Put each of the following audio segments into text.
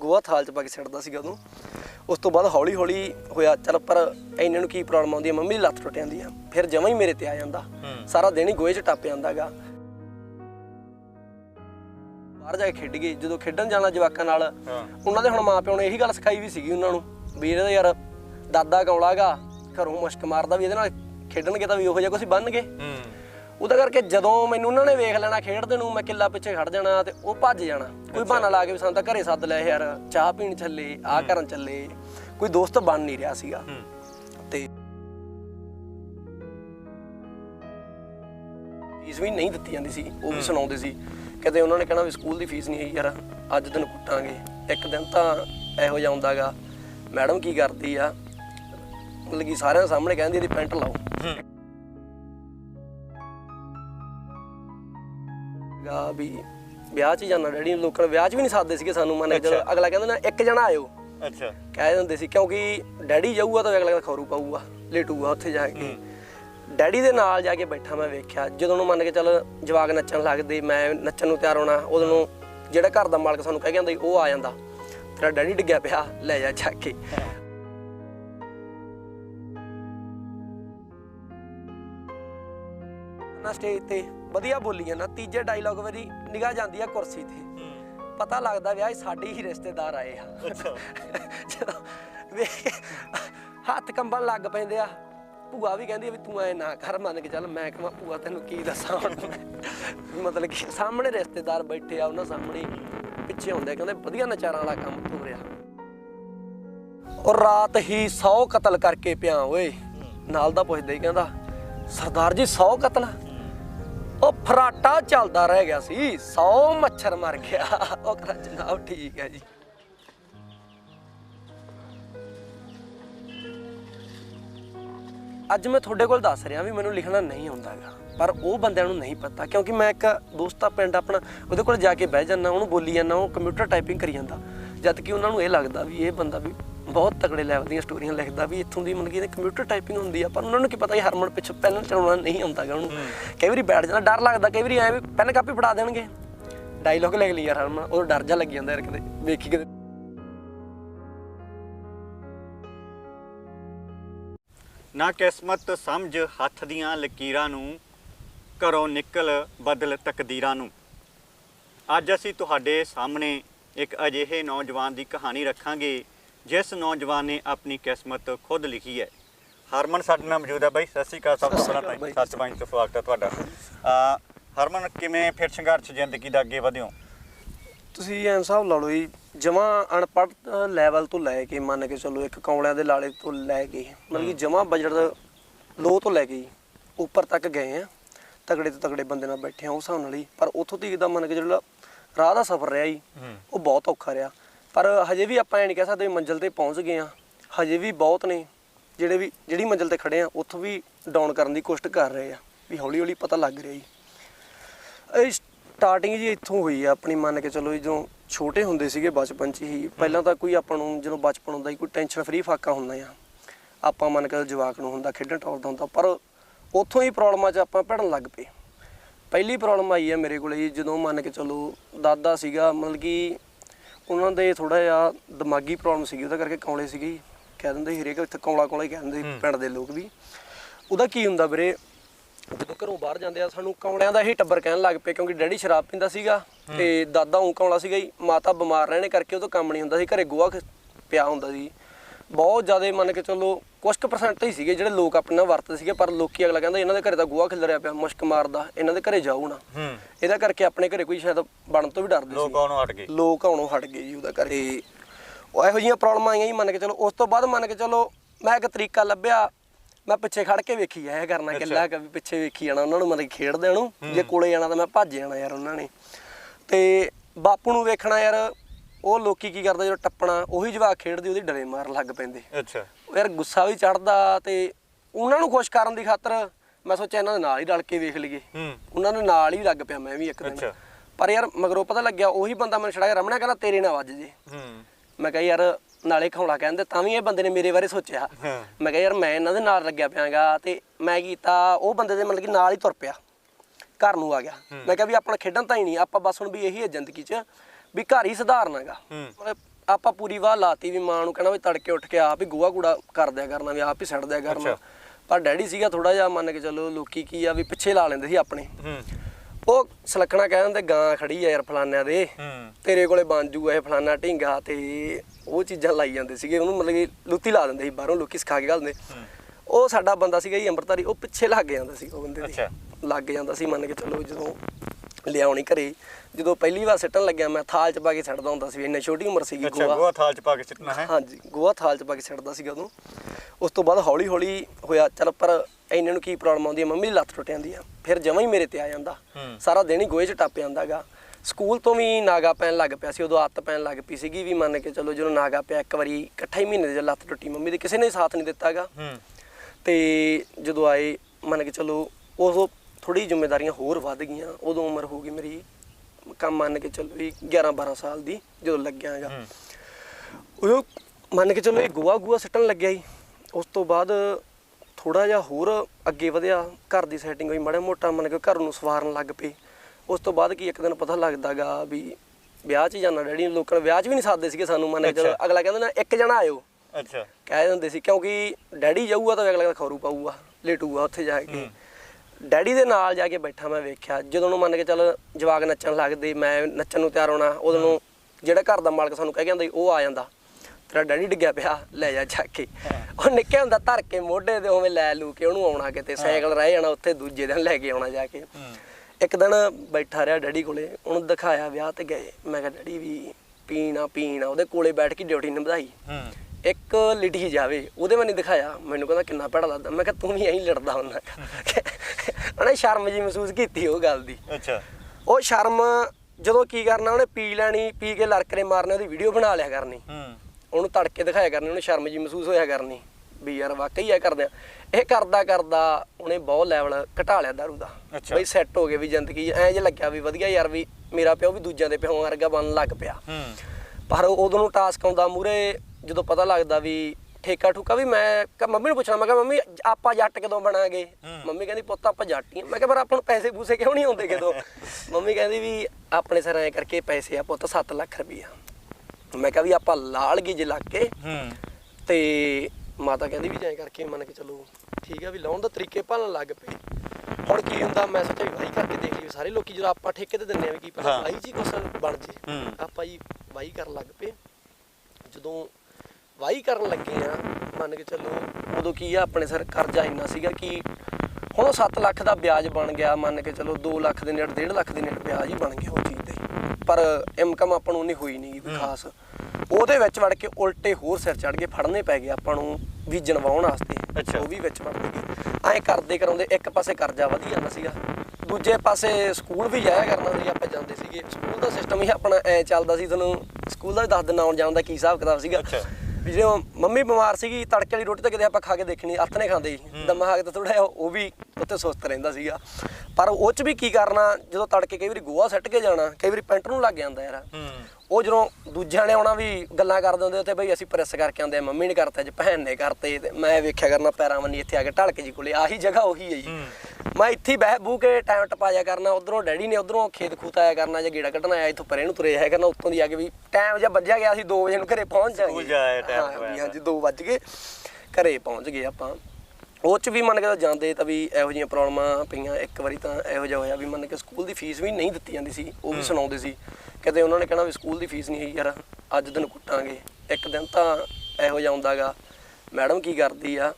ਗੋਹਾ ਥਾਲ 'ਚ ਪਾ ਕੇ ਸਿੱਟਦਾ ਸੀਗਾ ਉਦੋਂ ਉਸ ਤੋਂ ਬਾਅਦ ਹੌਲੀ ਹੌਲੀ ਹੋਇਆ ਚਲ ਪਰ ਇਹਨਾਂ ਨੂੰ ਕੀ ਪ੍ਰੋਬਲਮ ਆਉਂਦੀ ਹੈ ਮੰਮੀ ਦੀ ਲੱਤ ਟੁੱਟ ਜਾਂਦੀ ਆ। ਫਿਰ ਜਮਾਂ ਹੀ ਮੇਰੇ ਤੇ ਆ ਜਾਂਦਾ। ਸਾਰਾ ਦਿਨ ਹੀ ਗੋਹੇ 'ਚ ਟੱਪ ਜਾਂਦਾਗਾ ਬਾਹਰ ਜਾ ਕੇ ਖੇਡ ਗਏ। ਜਦੋਂ ਖੇਡਣ ਜਾਣਾ ਜਵਾਕਾਂ ਨਾਲ ਉਹਨਾਂ ਦੇ ਹੁਣ ਮਾਪਿਓ ਨੇ ਇਹੀ ਗੱਲ ਸਿਖਾਈ ਵੀ ਸੀਗੀ ਉਹਨਾਂ ਨੂੰ ਵੀ ਇਹਦਾ ਯਾਰ ਦਾਦਾ ਕੌਲਾਗਾ ਘਰੋਂ ਮੁਸ਼ਕ ਮਾਰਦਾ ਵੀ ਇਹਦੇ ਨਾਲ ਖੇਡਣਗੇ ਤਾਂ ਵੀ ਉਹੋ ਜਿਹਾ ਕੁਝ ਬਣਨਗੇ। ਉਹਦਾ ਕਰਕੇ ਜਦੋਂ ਮੈਨੂੰ ਉਹਨਾਂ ਨੇ ਵੇਖ ਲੈਣਾ ਖੇਡਦੇ ਨੂੰ ਮੈਂ ਕਿੱਲਾ ਪਿੱਛੇ ਖੜ ਜਾਣਾ ਤੇ ਉਹ ਭੱਜ ਜਾਣਾ। ਕੋਈ ਬਹਾਨਾ ਲਾ ਕੇ ਵੀ ਸਾਨੂੰ ਤਾਂ ਘਰੇ ਸੱਦ ਲੈ ਯਾਰ ਚਾਹ ਪੀਣ ਚੱਲੇ ਆ ਕਰਨ ਚੱਲੇ। ਕੋਈ ਦੋਸਤ ਬਣ ਨਹੀਂ ਰਿਹਾ ਸੀਗਾ। ਤੇ ਫੀਸ ਵੀ ਨਹੀਂ ਦਿੱਤੀ ਜਾਂਦੀ ਸੀ ਉਹ ਵੀ ਸੁਣਾਉਂਦੇ ਸੀ। ਕਦੇ ਉਹਨਾਂ ਨੇ ਕਹਿਣਾ ਵੀ ਸਕੂਲ ਦੀ ਫੀਸ ਨਹੀਂ ਆਈ ਯਾਰ ਅੱਜ ਦਿਨ ਕੁੱਟਾਂਗੇ। ਇੱਕ ਦਿਨ ਤਾਂ ਇਹੋ ਜਿਹਾ ਹੁੰਦਾਗਾ ਮੈਡਮ ਕੀ ਕਰਦੀ ਆ? ਮਤਲਬ ਕਿ ਸਾਰਿਆਂ ਸਾਹਮਣੇ ਕਹਿੰਦੀ ਇਹਦੀ ਪੈਂਟ ਲਾਓ। ਗਾ ਵੀ ਵਿਆਹ 'ਚ ਜਾਣਾ ਡੈਡੀ ਲੋਕਾਂ ਨੇ ਵਿਆਹ 'ਚ ਵੀ ਨਹੀਂ ਸਾਦੇ ਸੀਗੇ ਸਾਨੂੰ ਮੰਨ ਚਲੋ ਅਗਲਾ ਕਹਿੰਦਾ ਨਾ ਇੱਕ ਜਣਾ ਆਇਓ। ਅੱਛਾ। ਕਹਿ ਦਿੰਦੇ ਸੀ ਕਿਉਂਕਿ ਡੈਡੀ ਜਾਊਗਾ ਤਾਂ ਅਗਲਾ ਖੌਰੂ ਪਾਊਗਾ ਲੇਟੂਗਾ ਉੱਥੇ ਜਾ ਕੇ। ਡੈਡੀ ਦੇ ਨਾਲ ਜਾ ਕੇ ਬੈਠਾ ਮੈਂ ਵੇਖਿਆ ਜਦੋਂ ਨੂੰ ਮੰਨ ਕੇ ਚੱਲ ਜਵਾਕ ਨੱਚਣ ਲੱਗਦੇ ਮੈਂ ਨੱਚਣ ਨੂੰ ਤਿਆਰ ਹੋਣਾ ਉਦੋਂ ਨੂੰ ਜਿਹੜਾ ਘਰ ਦਾ ਮਾਲਕ ਸਾਨੂੰ ਕਹਿ ਗਿਆ ਹੁੰਦਾ ਸੀ, ਉਹ ਆ ਜਾਂਦਾ। ਤੇਰਾ ਡੈਡੀ ਡਿੱਗਿਆ ਪਿਆ ਲੈ ਜਾ ਚੱਕ ਕੇ। ਨਾ ਸਟੇਜ ਤੇ ਵਧੀਆ ਬੋਲੀਆਂ ਨਾ ਤੀਜੇ ਡਾਇਲੌਗ ਵਾਰੀ ਨਿਗਾਹ ਜਾਂਦੀ ਆ ਕੁਰਸੀ ਤੇ। ਪਤਾ ਲੱਗਦਾ ਵਿਆਹ 'ਚ ਸਾਡੇ ਹੀ ਰਿਸ਼ਤੇਦਾਰ ਆਏ ਆ। ਅੱਛਾ। ਜਦੋਂ ਵੇਖ ਹੱਥ ਕੰਬਣ ਲੱਗ ਪੈਂਦੇ ਆ। ਭੂਆ ਵੀ ਕਹਿੰਦੀ ਆ ਵੀ ਤੂੰ ਐ ਨਾ ਕਰ ਮੰਨ ਕੇ ਚੱਲ ਮੈਂ ਕਹਾਂ ਭੂਆ ਤੈਨੂੰ ਕੀ ਦੱਸਾਂ ਹੁਣ? ਮੈਂ। ਮਤਲਬ ਕਿ ਸਾਹਮਣੇ ਰਿਸ਼ਤੇਦਾਰ ਬੈਠੇ ਆ ਉਹਨਾਂ ਸਾਹਮਣੇ ਪਿੱਛੇ ਹੁੰਦੇ ਕਹਿੰਦੇ ਵਧੀਆ ਨਚਾਰਾਂ ਵਾਲਾ ਕੰਮ ਹੋ ਰਿਹਾ। ਔਰ ਰਾਤ ਹੀ 100 ਕਤਲ ਕਰਕੇ ਪਿਆ ਓਏ। ਨਾਲ ਦਾ ਪੁੱਛਦਾ ਹੀ ਕਹਿੰਦਾ ਸਰਦਾਰ ਜੀ 100 ਕਤਲ? ਉਹ ਫਰਾਟਾ ਚੱਲਦਾ ਰਹਿ ਗਿਆ ਸੀ 100 ਮੱਛਰ ਮਰ ਗਿਆ। ਉਹ ਕਹਿੰਦਾ, ਜਨਾਬ, ਠੀਕ ਹੈ ਜੀ। ਅੱਜ ਮੈਂ ਤੁਹਾਡੇ ਕੋਲ ਦੱਸ ਰਿਹਾ ਵੀ ਮੈਨੂੰ ਲਿਖਣਾ ਨਹੀਂ ਆਉਂਦਾਗਾ ਪਰ ਉਹ ਬੰਦਿਆਂ ਨੂੰ ਨਹੀਂ ਪਤਾ, ਕਿਉਂਕਿ ਮੈਂ ਇੱਕ ਦੋਸਤ ਪਿੰਡ ਆਪਣਾ, ਉਹਦੇ ਕੋਲ ਜਾ ਕੇ ਬਹਿ ਜਾਂਦਾ, ਉਹਨੂੰ ਬੋਲੀ ਜਾਂਦਾ, ਉਹ ਕੰਪਿਊਟਰ ਟਾਈਪਿੰਗ ਕਰੀ ਜਾਂਦਾ। ਜਦ ਕਿ ਉਹਨਾਂ ਨੂੰ ਇਹ ਲੱਗਦਾ ਵੀ ਇਹ ਬੰਦਾ ਵੀ ਬਹੁਤ ਤਕੜੇ ਲੈਵਲ ਦੀਆਂ ਸਟੋਰੀਆਂ ਲਿਖਦਾ ਵੀ ਇੱਥੋਂ ਦੀ ਮਤਲਬ ਕਿ ਕੰਪਿਊਟਰ ਟਾਈਪਿੰਗ ਹੁੰਦੀ ਆ ਪਰ ਉਹਨਾਂ ਨੂੰ ਕੀ ਪਤਾ ਇਹ ਹਰਮਨ ਪਿੱਛੋਂ ਪੈਨ ਚਲਾਉਣਾ ਨਹੀਂ ਆਉਂਦਾਗਾ ਉਹਨੂੰ। ਕਈ ਵਾਰੀ ਬੈਠ ਜਾਂਦਾ ਡਰ ਲੱਗਦਾ ਕਈ ਵਾਰੀ ਐ ਵੀ ਪੈਨ ਕਾਪੀ ਫੜਾ ਦੇਣਗੇ। ਡਾਇਲੋਗ ਲਿਖ ਲਈ ਯਾਰ ਹਰਮਨ ਉਹ ਡਰ ਜਾ ਲੱਗ ਜਾਂਦਾ ਯਾਰ ਕਿਤੇ ਵੇਖੀ ਕਿਤੇ। ਨਾ ਕਿਸਮਤ ਸਮਝ ਹੱਥ ਦੀਆਂ ਲਕੀਰਾਂ ਨੂੰ ਘਰੋਂ ਨਿਕਲ ਬਦਲ ਤਕਦੀਰਾਂ ਨੂੰ। ਅੱਜ ਅਸੀਂ ਤੁਹਾਡੇ ਸਾਹਮਣੇ ਇੱਕ ਅਜਿਹੇ ਨੌਜਵਾਨ ਦੀ ਕਹਾਣੀ ਰੱਖਾਂਗੇ ਜਿਸ ਨੌਜਵਾਨ ਨੇ ਆਪਣੀ ਕਿਸਮਤ ਖੁਦ ਲਿਖੀ ਹੈ। ਹਰਮਨ ਸਾਡੇ ਨਾਲ ਮੌਜੂਦ ਹੈ ਬਾਈ। ਸਤਿ ਸ਼੍ਰੀ ਅਕਾਲ ਸਭ ਤੋਂ ਪਹਿਲਾਂ। ਸੱਚ ਬਾਈ। ਤੋਂ ਸਵਾਗਤ ਹੈ ਤੁਹਾਡਾ। ਅਹ ਹਰਮਨ ਕਿਵੇਂ ਫਿਰ ਸੰਘਰਸ਼ ਜ਼ਿੰਦਗੀ ਦਾ ਅੱਗੇ ਵਧਿਓ ਤੁਸੀਂ ਐਂ ਹਿਸਾਬ ਲਾ ਲਓ ਜੀ ਜਮਾ ਅਨਪੜ੍ਹ ਲੈਵਲ ਤੋਂ ਲੈ ਕੇ ਮੰਨ ਕੇ ਚੱਲੋ ਇੱਕ ਕੌਲਿਆਂ ਦੇ ਲਾਲੇ ਤੋਂ ਲੈ ਕੇ ਮਤਲਬ ਕਿ ਜਮਾ ਬਜਟ ਲੋ ਤੋਂ ਲੈ ਕੇ ਉੱਪਰ ਤੱਕ ਗਏ ਆ। ਤਗੜੇ ਤੋਂ ਤਗੜੇ ਬੰਦੇ ਨਾਲ ਬੈਠੇ ਆ ਉਸ ਹਿਸਾਬ ਨਾਲ ਹੀ ਪਰ ਉੱਥੋਂ ਤੀਕ ਦਾ ਮੰਨ ਕੇ ਜਿਹੜਾ ਰਾਹ ਦਾ ਸਫ਼ਰ ਰਿਹਾ ਜੀ ਉਹ ਬਹੁਤ ਔਖਾ ਰਿਹਾ। ਪਰ ਹਜੇ ਵੀ ਆਪਾਂ ਐ ਨਹੀਂ ਕਹਿ ਸਕਦੇ ਵੀ ਮੰਜ਼ਿਲ ਤੇ ਪਹੁੰਚ ਗਏ ਆ ਹਜੇ ਵੀ ਬਹੁਤ ਨੇ ਜਿਹੜੇ ਵੀ ਜਿਹੜੀ ਮੰਜ਼ਿਲ ਤੇ ਖੜੇ ਆ, ਉੱਥੋਂ ਵੀ ਡਾਊਨ ਕਰਨ ਦੀ ਕੋਸ਼ਿਸ਼ ਕਰ ਰਹੇ ਆ, ਵੀ ਹੌਲੀ ਹੌਲੀ ਪਤਾ ਲੱਗ ਰਿਹਾ ਜੀ। ਇਹ ਸਟਾਰਟਿੰਗ ਜੀ ਇੱਥੋਂ ਹੋਈ ਆ ਆਪਣੀ, ਮੰਨ ਕੇ ਚਲੋ ਜਦੋਂ ਛੋਟੇ ਹੁੰਦੇ ਸੀਗੇ ਬਚਪਨ 'ਚ ਹੀ, ਪਹਿਲਾਂ ਤਾਂ ਕੋਈ ਆਪਾਂ ਨੂੰ ਜਦੋਂ ਬਚਪਨ ਹੁੰਦਾ ਹੀ ਕੋਈ ਟੈਨਸ਼ਨ ਫਰੀ ਫਾਕਾ ਹੁੰਦਾ ਆ ਆਪਾਂ ਮੰਨ ਕੇ ਜਵਾਕ ਨੂੰ ਹੁੰਦਾ, ਖੇਡਣ ਟੌਲਦਾ ਹੁੰਦਾ, ਪਰ ਉੱਥੋਂ ਹੀ ਪ੍ਰੋਬਲਮਾਂ 'ਚ ਆਪਾਂ ਭੜਨ ਲੱਗ ਪਏ। ਪਹਿਲੀ ਪ੍ਰੋਬਲਮ ਆਈ ਹੈ ਮੇਰੇ ਕੋਲੇ ਜੀ, ਜਦੋਂ ਮੰਨ ਕੇ ਚਲੋ ਦਾਦਾ ਸੀਗਾ, ਮਤਲਬ ਕਿ ਉਹਨਾਂ ਦੇ ਥੋੜਾ ਜਿਹਾ ਦਿਮਾਗੀ ਪ੍ਰੋਬਲਮ ਸੀਗੀ ਉਹਦਾ ਕਰਕੇ ਕੌਲੇ ਸੀਗੇ। ਕਹਿ ਦਿੰਦੇ ਹਰੇਕ ਇੱਥੇ ਕੌਲਾ ਕੌਲਾ ਹੀ ਕਹਿ ਦਿੰਦੇ ਪਿੰਡ ਦੇ ਲੋਕ ਵੀ। ਉਹਦਾ ਕੀ ਹੁੰਦਾ ਵੀਰੇ ਜਦੋਂ ਘਰੋਂ ਬਾਹਰ ਜਾਂਦੇ ਆ ਸਾਨੂੰ ਕੌਲਿਆਂ ਦਾ ਹੀ ਟੱਬਰ ਕਹਿਣ ਲੱਗ ਪਏ ਕਿਉਂਕਿ ਡੈਡੀ ਸ਼ਰਾਬ ਪੀਂਦਾ ਸੀਗਾ ਤੇ ਦਾਦਾ ਉਂ ਕੌਲਾ ਸੀਗਾ ਜੀ ਮਾਤਾ ਬਿਮਾਰ ਰਹਿਣੇ ਕਰਕੇ ਉਹ ਤੋਂ ਕੰਮ ਨਹੀਂ ਹੁੰਦਾ ਸੀ ਘਰੇ ਗੋਹਾ ਪਿਆ ਹੁੰਦਾ ਸੀ। ਬਹੁਤ ਜ਼ਿਆਦਾ ਮੰਨ ਕੇ ਚੱਲੋ ਕੁਝ ਕੁ ਪਰਸੈਂਟ ਹੀ ਸੀਗੇ ਜਿਹੜੇ ਲੋਕ ਆਪਣੇ ਨਾਲ ਵਰਤਦੇ ਸੀਗੇ ਪਰ ਲੋਕੀ ਅਗਲਾ ਕਹਿੰਦਾ ਇਹਨਾਂ ਦੇ ਘਰੇ ਤਾਂ ਗੋਹਾ ਖਿਲਰਿਆ ਪਿਆ ਮੁਸ਼ਕ ਮਾਰਦਾ ਇਹਨਾਂ ਦੇ ਘਰੇ ਜਾਊ ਨਾ। ਹੂੰ। ਇਹਦਾ ਕਰਕੇ ਆਪਣੇ ਘਰੇ ਕੋਈ ਸ਼ਾਇਦ ਬਣਨ ਤੋਂ ਵੀ ਡਰਦੇ ਲੋਕ ਸੀ ਆਉਣੋਂ ਹਟ ਗਏ। ਲੋਕ ਆਉਣੋਂ ਹਟ ਗਏ ਜੀ ਉਹਦਾ ਕਰਕੇ। ਉਹ ਇਹੋ ਜਿਹੀਆਂ ਪ੍ਰੋਬਲਮਾਂ ਆਈਆਂ ਜੀ ਮੰਨ ਕੇ ਚਲੋ। ਉਸ ਤੋਂ ਬਾਅਦ ਮੰਨ ਕੇ ਚਲੋ ਮੈਂ ਇੱਕ ਤਰੀਕਾ ਲੱਭਿਆ ਮੈਂ ਪਿੱਛੇ ਖੜ ਕੇ ਵੇਖੀ ਜਾਇਆ ਕਰਨਾ ਕਿੱਲਾ ਕਿ ਵੀ ਪਿੱਛੇ ਵੇਖੀ ਜਾਣਾ ਉਹਨਾਂ ਨੂੰ ਮਤਲਬ ਕਿ ਖੇਡਦੇ ਨੂੰ ਜੇ ਕੋਲੇ ਜਾਣਾ ਤਾਂ ਮੈਂ ਭੱਜ ਜਾਣਾ ਯਾਰ ਉਹਨਾਂ ਨੇ। ਤੇ ਬਾਪੂ ਨੂੰ ਵੇਖਣਾ ਯਾਰ ਉਹ ਲੋਕੀ ਕੀ ਕਰਦੇ ਜਦੋਂ ਟੱਪਣਾ ਉਹੀ ਜਵਾਕ ਖੇਡਦੇ ਉਹਦੀ ਡਰੇ ਮਾਰ ਲੱਗ ਪੈਂਦੇ। ਅੱਛਾ। ਯਾਰ ਗੁੱਸਾ ਵੀ ਚੜਦਾ ਤੇ ਉਹਨਾਂ ਨੂੰ ਖੁਸ਼ ਕਰਨ ਦੀ ਖਾਤਰ ਮੈਂ ਸੋਚਿਆ ਇਹਨਾਂ ਦੇ ਨਾਲ ਹੀ ਰਲ ਕੇ ਵੇਖ ਲਈਏ। ਹੂੰ। ਉਹਨਾਂ ਦੇ ਨਾਲ ਹੀ ਲੱਗ ਪਿਆ ਮੈਂ ਵੀ ਇੱਕ ਦਿਨ। ਅੱਛਾ। ਪਰ ਯਾਰ ਮਗਰੋਂ ਪਤਾ ਲੱਗਿਆ ਉਹੀ ਬੰਦਾ ਮੈਨੂੰ ਛੜਾਇਆ ਰਮਣਾ ਕਹਿੰਦਾ ਤੇਰੇ ਨਾਲ ਵੱਜ ਜੇ। ਹੂੰ। ਮੈਂ ਕਿਹਾ ਯਾਰ ਨਾਲੇ ਖੌਲਾ ਕਹਿੰਦੇ ਤਾਂ ਵੀ ਇਹ ਬੰਦੇ ਨੇ ਮੇਰੇ ਬਾਰੇ ਸੋਚਿਆ। ਮੈਂ ਕਿਹਾ ਯਾਰ ਮੈਂ ਇਹਨਾਂ ਦੇ ਨਾਲ ਲੱਗਿਆ ਪਿਆਗਾ ਤੇ ਮੈਂ ਕੀਤਾ ਉਹ ਬੰਦੇ ਦੇ ਮਤਲਬ ਕਿ ਨਾਲ ਹੀ ਤੁਰ ਪਿਆ। ਘਰ ਨੂੰ ਆ ਗਿਆ। ਮੈਂ ਕਿਹਾ ਵੀ ਆਪਣਾ ਖੇਡਣ ਤਾਂ ਹੀ ਨਹੀਂ ਆਪਾਂ ਬਸ ਹੁਣ ਵੀ ਇਹੀ ਹੈ ਜ਼ਿੰਦਗੀ 'ਚ ਵੀ ਘਰ ਹੀ ਸੁਧਾਰਨਾਗਾ। ਮਤਲਬ ਆਪਾਂ ਪੂਰੀ ਵਾਹ ਲਾਤੀ ਵੀ ਮਾਂ ਨੂੰ ਕਹਿਣਾ ਵੀ ਤੜਕੇ ਉੱਠ ਕੇ ਆਪ ਹੀ ਗੋਹਾ ਕੂੜਾ ਕਰ ਦਿਆ ਕਰਨਾ ਵੀ ਆਪ ਹੀ ਸੜ ਦਿਆ ਕਰਨਾ। ਪਰ ਡੈਡੀ ਸੀਗਾ ਥੋੜਾ ਜਿਹਾ ਮੰਨ ਕੇ ਚੱਲੋ ਲੋਕੀ ਕੀ ਆ ਵੀ ਪਿੱਛੇ ਲਾ ਲੈਂਦੇ ਸੀ ਆਪਣੇ। ਉਹ ਸਲੱਖਣਾ ਕਹਿ ਦਿੰਦੇ ਗਾਂ ਖੜੀ ਆ ਯਾਰ ਫਲਾਨਿਆਂ ਦੇ। ਤੇਰੇ ਕੋਲੇ ਬਣ ਜੂਗਾ ਇਹ ਫਲਾਨਾ ਢਿੰਗਾ। ਤੇ ਉਹ ਚੀਜ਼ਾਂ ਲਾਈ ਜਾਂਦੇ ਸੀਗੇ। ਉਹਨੂੰ ਮਤਲਬ ਕਿ ਲੁੱਤੀ ਲਾ ਦਿੰਦੇ ਸੀ ਬਾਹਰੋਂ ਲੋਕੀ ਸਿਖਾ ਕੇ ਘੱਲਦੇ। ਉਹ ਸਾਡਾ ਬੰਦਾ ਸੀਗਾ ਜੀ ਅੰਮ੍ਰਿਤਧਾਰੀ ਉਹ ਪਿੱਛੇ ਲੱਗ ਜਾਂਦਾ ਸੀ ਉਹ ਬੰਦੇ। ਦੀ। ਲੱਗ ਜਾਂਦਾ ਸੀ ਮੰਨ ਕੇ ਚੱਲੋ ਜਦੋਂ ਲਿਆਉਣੀ ਘਰੇ। ਜਦੋਂ ਪਹਿਲੀ ਵਾਰ ਸਿੱਟਣ ਲੱਗਿਆ ਮੈਂ ਥਾਲ ਚ ਪਾ ਕੇ ਛੱਡਦਾ ਹੁੰਦਾ ਸੀ ਇੰਨੀ ਛੋਟੀ ਉਮਰ ਸੀਗੀ ਅੱਛਾ ਗੋਆ ਥਾਲ ਚ ਪਾ ਕੇ ਸਿੱਟਣਾ ਹੈ। ਹਾਂਜੀ ਗੋਆ ਥਾਲ ਚ ਪਾ ਕੇ ਛੱਡਦਾ ਸੀਗਾ ਉਦੋਂ। ਉਸ ਤੋਂ ਬਾਅਦ ਹੌਲੀ ਹੌਲੀ ਹੋਇਆ ਚੱਲ ਪਰ ਇਹਨਾਂ ਨੂੰ ਕੀ ਪ੍ਰੋਬਲਮ ਆਉਂਦੀ ਹੈ ਮੰਮੀ ਦੀ ਲੱਤ ਟੁੱਟ ਜਾਂਦੀ ਆ। ਫਿਰ ਜਮਾਂ ਹੀ ਮੇਰੇ ਤੇ ਆ ਜਾਂਦਾ। ਸਾਰਾ ਦਿਨ ਹੀ ਗੋਏ ਚ ਟੱਪ ਜਾਂਦਾਗਾ ਸਕੂਲ ਤੋਂ ਵੀ ਨਾਗਾ ਪੈਣ ਲੱਗ ਪਿਆ ਸੀ ਉਦੋਂ ਆਦਤ ਪੈਣ ਲੱਗ ਪਈ ਸੀਗੀ ਵੀ ਮੰਨ ਕੇ ਚਲੋ ਜਦੋਂ ਨਾਗਾ ਪਿਆ ਇੱਕ ਵਾਰੀ ਇਕੱਠਾ ਹੀ ਮਹੀਨੇ ਦੇ ਲੱਤ ਟੁੱਟੀ ਮੰਮੀ ਦੀ ਕਿਸੇ ਨੇ ਸਾਥ ਨਹੀਂ ਦਿੱਤਾਗਾ ਹੂੰ। ਤੇ ਜਦੋਂ ਆਏ ਮੰਨ ਕੇ ਚਲੋ ਉਦੋਂ ਥੋੜੀ ਜ਼ਿੰਮੇਵਾਰੀਆਂ ਹੋਰ ਵੱਧ ਗਈਆਂ ਉਦੋਂ ਉਮਰ ਹੋ ਗਈ ਮੇਰੀ ਕੰਮ ਮੰਨ ਕੇ ਚਲੋ ਵੀ 11 12 ਸਾਲ ਦੀ ਜਦੋਂ ਲੱਗਿਆ ਹੈਗਾ। ਮੰਨ ਕੇ ਚਲੋ ਇਹ ਗੋਆ ਗੋਆ ਸੱਟਣ ਲੱਗਿਆ ਜੀ। ਉਸ ਤੋਂ ਬਾਅਦ ਥੋੜਾ ਜਿਹਾ ਹੋਰ ਅੱਗੇ ਵਧਿਆ ਘਰ ਦੀ ਸੈਟਿੰਗ ਹੋਈ ਮਾੜਾ ਮੋਟਾ ਮੰਨ ਕੇ ਘਰ ਨੂੰ ਸਵਾਰਨ ਲੱਗ ਪਈ। ਉਸ ਤੋਂ ਬਾਅਦ ਕੀ ਇੱਕ ਦਿਨ ਪਤਾ ਲੱਗਦਾਗਾ ਵੀ ਵਿਆਹ 'ਚ ਜਾਣਾ ਡੈਡੀ ਨੂੰ ਲੋਕਾਂ ਵਿਆਹ 'ਚ ਵੀ ਨਹੀਂ ਸਾਦੇ ਸੀਗੇ ਸਾਨੂੰ ਮੰਨ ਕੇ ਚਲੋ। ਅਗਲਾ ਕਹਿੰਦਾ ਨਾ ਇੱਕ ਜਣਾ ਆਇਓ। ਅੱਛਾ। ਕਹਿ ਦਿੰਦੇ ਸੀ ਕਿਉਂਕਿ ਡੈਡੀ ਜਾਊਗਾ ਤਾਂ ਅਗਲਾ ਕਹਿੰਦਾ ਖਰੂ ਪਾਊਗਾ ਲੇਟੂਗਾ ਉੱਥੇ ਜਾ ਕੇ। ਡੈਡੀ ਦੇ ਨਾਲ ਜਾ ਕੇ ਬੈਠਾ ਮੈਂ ਵੇਖਿਆ ਜਦੋਂ ਨੂੰ ਮੰਨ ਕੇ ਚੱਲ ਜਵਾਗ ਨੱਚਣ ਲੱਗਦੇ ਮੈਂ ਨੱਚਣ ਨੂੰ ਤਿਆਰ ਹੋਣਾ ਉਦੋਂ ਨੂੰ ਜਿਹੜਾ ਘਰ ਦਾ ਮਾਲਕ ਸਾਨੂੰ ਕਹਿ ਸੀ, ਉਹ ਆ ਜਾਂਦਾ। ਤੇਰਾ ਡੈਡੀ ਡਿੱਗਿਆ ਪਿਆ ਲੈ ਜਾ ਜਾ ਕੇ। ਉਹ ਨਿੱਕੇ ਹੁੰਦਾ ਧਰ ਕੇ ਮੋਢੇ ਤੇ ਉਵੇਂ ਲੈ ਲੂ ਕੇ ਉਹਨੂੰ ਆਉਣਾ ਕਿਤੇ ਸਾਈਕਲ ਰਹਿ ਜਾਣਾ ਉੱਥੇ ਦੂਜੇ ਦਿਨ ਲੈ ਕੇ ਆਉਣਾ ਜਾ ਕੇ। ਇੱਕ ਦਿਨ ਬੈਠਾ ਰਿਹਾ ਡੈਡੀ ਕੋਲੇ ਉਹਨੂੰ ਦਿਖਾਇਆ ਵਿਆਹ ਤੇ ਗਏ। ਮੈਂ ਕਿਹਾ ਡੈਡੀ ਵੀ ਪੀਣਾ ਪੀਣਾ। ਉਹਦੇ ਕੋਲੇ ਬੈਠ ਕੇ ਡਿਊਟੀ ਨਿਭਾਈ। ਹੂੰ। ਇੱਕ ਲਿਟੀ ਜਾਵੇ ਉਹਦੇ ਮੈਂ ਨਹੀਂ ਦਿਖਾਇਆ। ਮੈਨੂੰ ਕਹਿੰਦਾ ਕਿੰਨਾ ਭੈੜਾ ਲੱਗਦਾ। ਮੈਂ ਕਿਹਾ ਤੂੰ ਵੀ ਐਂ ਲੜਦਾ ਹੁੰਦਾ। ਉਹਨੇ ਸ਼ਰਮ ਜੀ ਮਹਿਸੂਸ ਕੀਤੀ ਉਹ ਗੱਲ ਦੀ। ਅੱਛਾ। ਉਹ ਸ਼ਰਮ ਜਦੋਂ ਕੀ ਕਰਨਾ ਉਹਨੇ ਪੀ ਲੈਣੀ ਪੀ ਕੇ ਲੜਕਰੇ ਮਾਰਨੇ ਉਹਦੀ ਵੀਡੀਓ ਬਣਾ ਲਿਆ ਕਰਨੀ। ਹੂੰ। ਉਹਨੂੰ ਤੜਕੇ ਦਿਖਾਇਆ ਕਰਨੀ ਉਹਨੇ ਸ਼ਰਮ ਜੀ ਮਹਿਸੂਸ ਹੋਇਆ ਕਰਨੀ ਵੀ ਯਾਰ ਵਾਕਈ ਆ ਕਰਦੇ ਆ। ਇਹ ਕਰਦਾ ਕਰਦਾ ਉਹਨੇ ਬਹੁਤ ਲੈਵਲ ਘਟਾ ਲਿਆ ਦਾਰੂ ਦਾ। ਬਈ ਸੈੱਟ ਹੋ ਗਏ ਵੀ ਜ਼ਿੰਦਗੀ ਐਂ ਜੇ ਲੱਗਿਆ ਵੀ ਵਧੀਆ ਯਾਰ ਵੀ ਮੇਰਾ ਪਿਓ ਵੀ ਦੂਜਿਆਂ ਦੇ ਪਿਓ ਵਰਗਾ ਬਣਨ ਲੱਗ ਪਿਆ। ਹੂੰ। ਪਰ ਉਦੋਂ ਨੂੰ ਟਾਸਕ ਆਉਂਦਾ ਮੂਰੇ ਜਦੋਂ ਪਤਾ ਲੱਗਦਾ ਵੀ ਠੇਕਾ ਠੁਕਾ ਵੀ ਮੈਂ ਮੰਮੀ ਨੂੰ ਪੁੱਛਣਾ। ਮੈਂ ਕਿਹਾ ਮੰਮੀ ਆਪਾਂ ਜੱਟ ਕਦੋਂ ਬਣਾਂਗੇ। ਮੰਮੀ ਕਹਿੰਦੀ ਪੁੱਤ ਆਪਾਂ ਜੱਟ ਹੀ ਆ। ਮੈਂ ਕਿਹਾ ਪਰ ਆਪਾਂ ਨੂੰ ਪੈਸੇ ਪੂਸੇ ਕਿਉਂ ਨਹੀਂ ਆਉਂਦੇ ਕਿਦੋਂ? ਮੰਮੀ ਕਹਿੰਦੀ ਵੀ ਆਪਣੇ ਸਿਰ ਐ ਕਰਕੇ ਪੈਸੇ ਆ ਪੁੱਤ 7 ਲੱਖ ਰੁਪਈਆ। ਮੈਂ ਕਿਹਾ ਵੀ ਆਪਾਂ ਲਾਲ ਗੀ ਜੇ ਲੱਗ ਕੇ ਤੇ ਮਾਤਾ ਕਹਿੰਦੀ ਵੀ ਜਾਏ ਕਰਕੇ ਮੰਨ ਕੇ ਚੱਲੋ ਠੀਕ ਆ ਵੀ ਲਾਉਣ ਦਾ ਤਰੀਕੇ ਭਾਲਣ ਲੱਗ ਪਏ। ਹੁਣ ਕੀ ਹੁੰਦਾ ਮੈਂ ਸੋਚਿਆ ਵੀ ਵਾਹੀ ਕਰਕੇ ਦੇਖ ਲਈ ਸਾਰੇ ਲੋਕੀ ਜਦੋਂ ਆਪਾਂ ਠੇਕੇ ਤੇ ਦਿੰਨੇ ਆ ਵੀ ਕੀ ਪਤਾ ਹਾਂ। ਵਾਹੀ ਜੀ ਕੁਛ ਬਣ ਜੇ ਹੂੰ। ਆਪਾਂ ਜੀ ਵਾਹੀ ਕਰਨ ਲੱਗ ਪਏ ਜਦੋਂ ਵਾਹੀ ਕਰਨ ਲੱਗੇ ਆ ਮੰਨ ਕੇ ਚੱਲੋ ਉਦੋਂ ਕੀ ਆ ਆਪਣੇ ਸਿਰ ਕਰਜ਼ਾ ਇੰਨਾ ਸੀਗਾ ਕਿ ਹੁਣ ਉਹ 7 ਲੱਖ ਦਾ ਵਿਆਜ ਬਣ ਗਿਆ ਮੰਨ ਕੇ ਚੱਲੋ 2 ਲੱਖ ਦੇ ਨੇੜੇ 1.5 ਲੱਖ ਦੇ ਨੇੜੇ ਵਿਆਜ ਹੀ ਬਣ ਗਿਆ ਉਹ ਚੀਜ਼ ਦੇ ਪਰ ਇਨਕਮ ਆਪਾਂ ਨੂੰ ਨਹੀਂ ਹੋਈ ਨਹੀਂ ਕੋਈ। ਖਾਸ ਉਹਦੇ ਵਿੱਚ ਵੜ ਕੇ ਉਲਟੇ ਹੋਰ ਸਿਰ ਚੜ ਕੇ ਫੜਨੇ ਪੈ ਗਏ ਆਪਾਂ ਨੂੰ ਬੀਜਣ ਵਾਉਣ ਵਾਸਤੇ। ਉਹ ਵੀ ਵਿੱਚ ਵੜ ਗਏ ਐਂ ਕਰਦੇ ਕਰਾਉਂਦੇ ਇੱਕ ਪਾਸੇ ਕਰਜ਼ਾ ਵਧੀ ਜਾਂਦਾ ਸੀਗਾ ਦੂਜੇ ਪਾਸੇ ਸਕੂਲ ਵੀ ਜਾਇਆ ਕਰਨਾ ਸੀ ਆਪਾਂ ਜਾਂਦੇ ਸੀਗੇ ਸਕੂਲ ਦਾ ਸਿਸਟਮ ਹੀ ਆਪਣਾ ਐ ਚੱਲਦਾ ਸੀ ਤੁਹਾਨੂੰ ਸਕੂਲ ਦਾ ਦੱਸ ਦਿਨ ਆਉਣ ਜਾਣ ਦਾ ਕੀ ਹਿਸਾਬ ਕਿਤਾਬ ਸੀਗਾ। ਵੀ ਜਦੋਂ ਮੰਮੀ ਬਿਮਾਰ ਸੀਗੀ ਤੜਕੇ ਵਾਲੀ ਰੋਟੀ ਤਾਂ ਕਿਤੇ ਆਪਾਂ ਖਾ ਕੇ ਦੇਖਣੀ ਹੱਥ ਨੇ ਖਾਂਦੇ ਸੀ ਦਿਮਾਗ ਤਾਂ ਥੋੜਾ ਉਹ ਵੀ ਉੱਤੇ ਸੁਸਤ ਰਹਿੰਦਾ ਸੀਗਾ। ਪਰ ਉਹ ਚ ਵੀ ਕੀ ਕਰਨਾ ਜਦੋਂ ਤੜਕੇ ਕਈ ਵਾਰੀ ਗੋਹਾ ਸੱਟ ਕੇ ਜਾਣਾ ਕਈ ਵਾਰੀ ਪੈਂਟ ਨੂੰ ਲੱਗ ਜਾਂਦਾ ਯਾਰ। ਉਹ ਜਦੋਂ ਦੂਜਿਆਂ ਨੇ ਆਉਣਾ ਵੀ ਗੱਲਾਂ ਕਰਦੇ ਹੁੰਦੇ ਉੱਥੇ ਬਈ ਅਸੀਂ ਪ੍ਰੈਸ ਕਰਕੇ ਆਉਂਦੇ ਆ ਮੰਮੀ ਨੇ ਕਰਤਾ ਅੱਜ ਭੈਣ ਨੇ ਕਰਤੇ ਮੈਂ ਵੇਖਿਆ ਕਰਨਾ ਪੈਰਾਂ ਮੰਨੀ ਇੱਥੇ ਆ ਕੇ ਢਲਕ ਜੀ ਕੋਲੇ ਆਹੀ ਜਗ੍ਹਾ ਉਹੀ ਹੈ ਜੀ। ਮੈਂ ਇੱਥੇ ਬਹਿ ਬੂ ਕੇ ਟਾਈਮ ਟਪਾਇਆ ਕਰਨਾ ਉਧਰੋਂ ਡੈਡੀ ਨੇ ਉਧਰੋਂ ਖੇਤ ਖੂਤ ਆਇਆ ਕਰਨਾ ਜਾਂ ਗੇੜਾ ਕੱਢਣ ਆਇਆ ਇੱਥੋਂ ਪਰੇ ਨੂੰ ਤੁਰੇ ਜਾਇਆ ਕਰਨਾ ਉੱਤੋਂ ਦੀ ਆ ਕੇ ਵੀ ਟਾਈਮ ਜਾਂ ਵੱਜਿਆ ਗਿਆ ਸੀ 2 ਵਜੇ ਨੂੰ ਘਰੇ ਪਹੁੰਚ ਜਾਾਂਗੇ ਸਕੂਲ ਜਾਇਆ ਹਾਂਜੀ 2 ਵੱਜ ਗਏ ਘਰੇ ਪਹੁੰਚ ਗਏ ਆਪਾਂ। ਉਹ ਚ ਵੀ ਮੰਨ ਕੇ ਜਾਂਦੇ ਤਾਂ ਵੀ ਇਹੋ ਜਿਹੀਆਂ ਪ੍ਰੋਬਲਮਾਂ ਪਈਆਂ ਇੱਕ ਵਾਰੀ ਤਾਂ ਇਹੋ ਜਿਹਾ ਹੋਇਆ ਵੀ ਮੰਨ ਕੇ ਸਕੂਲ ਦੀ ਫੀਸ ਵੀ ਨਹੀਂ ਦਿੱਤੀ ਜਾਂਦੀ ਸੀ ਉਹ ਵੀ ਸੁਣਾਉਂਦੇ ਸੀ। ਕਿਤੇ ਉਹਨਾਂ ਨੇ ਕਹਿਣਾ ਵੀ ਸਕੂਲ ਦੀ ਫੀਸ ਨਹੀਂ ਹੈ ਯਾਰ ਅੱਜ ਦਿਨ ਕੁੱਟਾਂਗੇ ਇੱਕ ਦਿਨ ਤਾਂ ਇਹੋ ਜਿਹਾ ਹੁੰਦਾਗਾ। ਮੈਡਮ ਕੀ ਕਰਦੀ ਆ?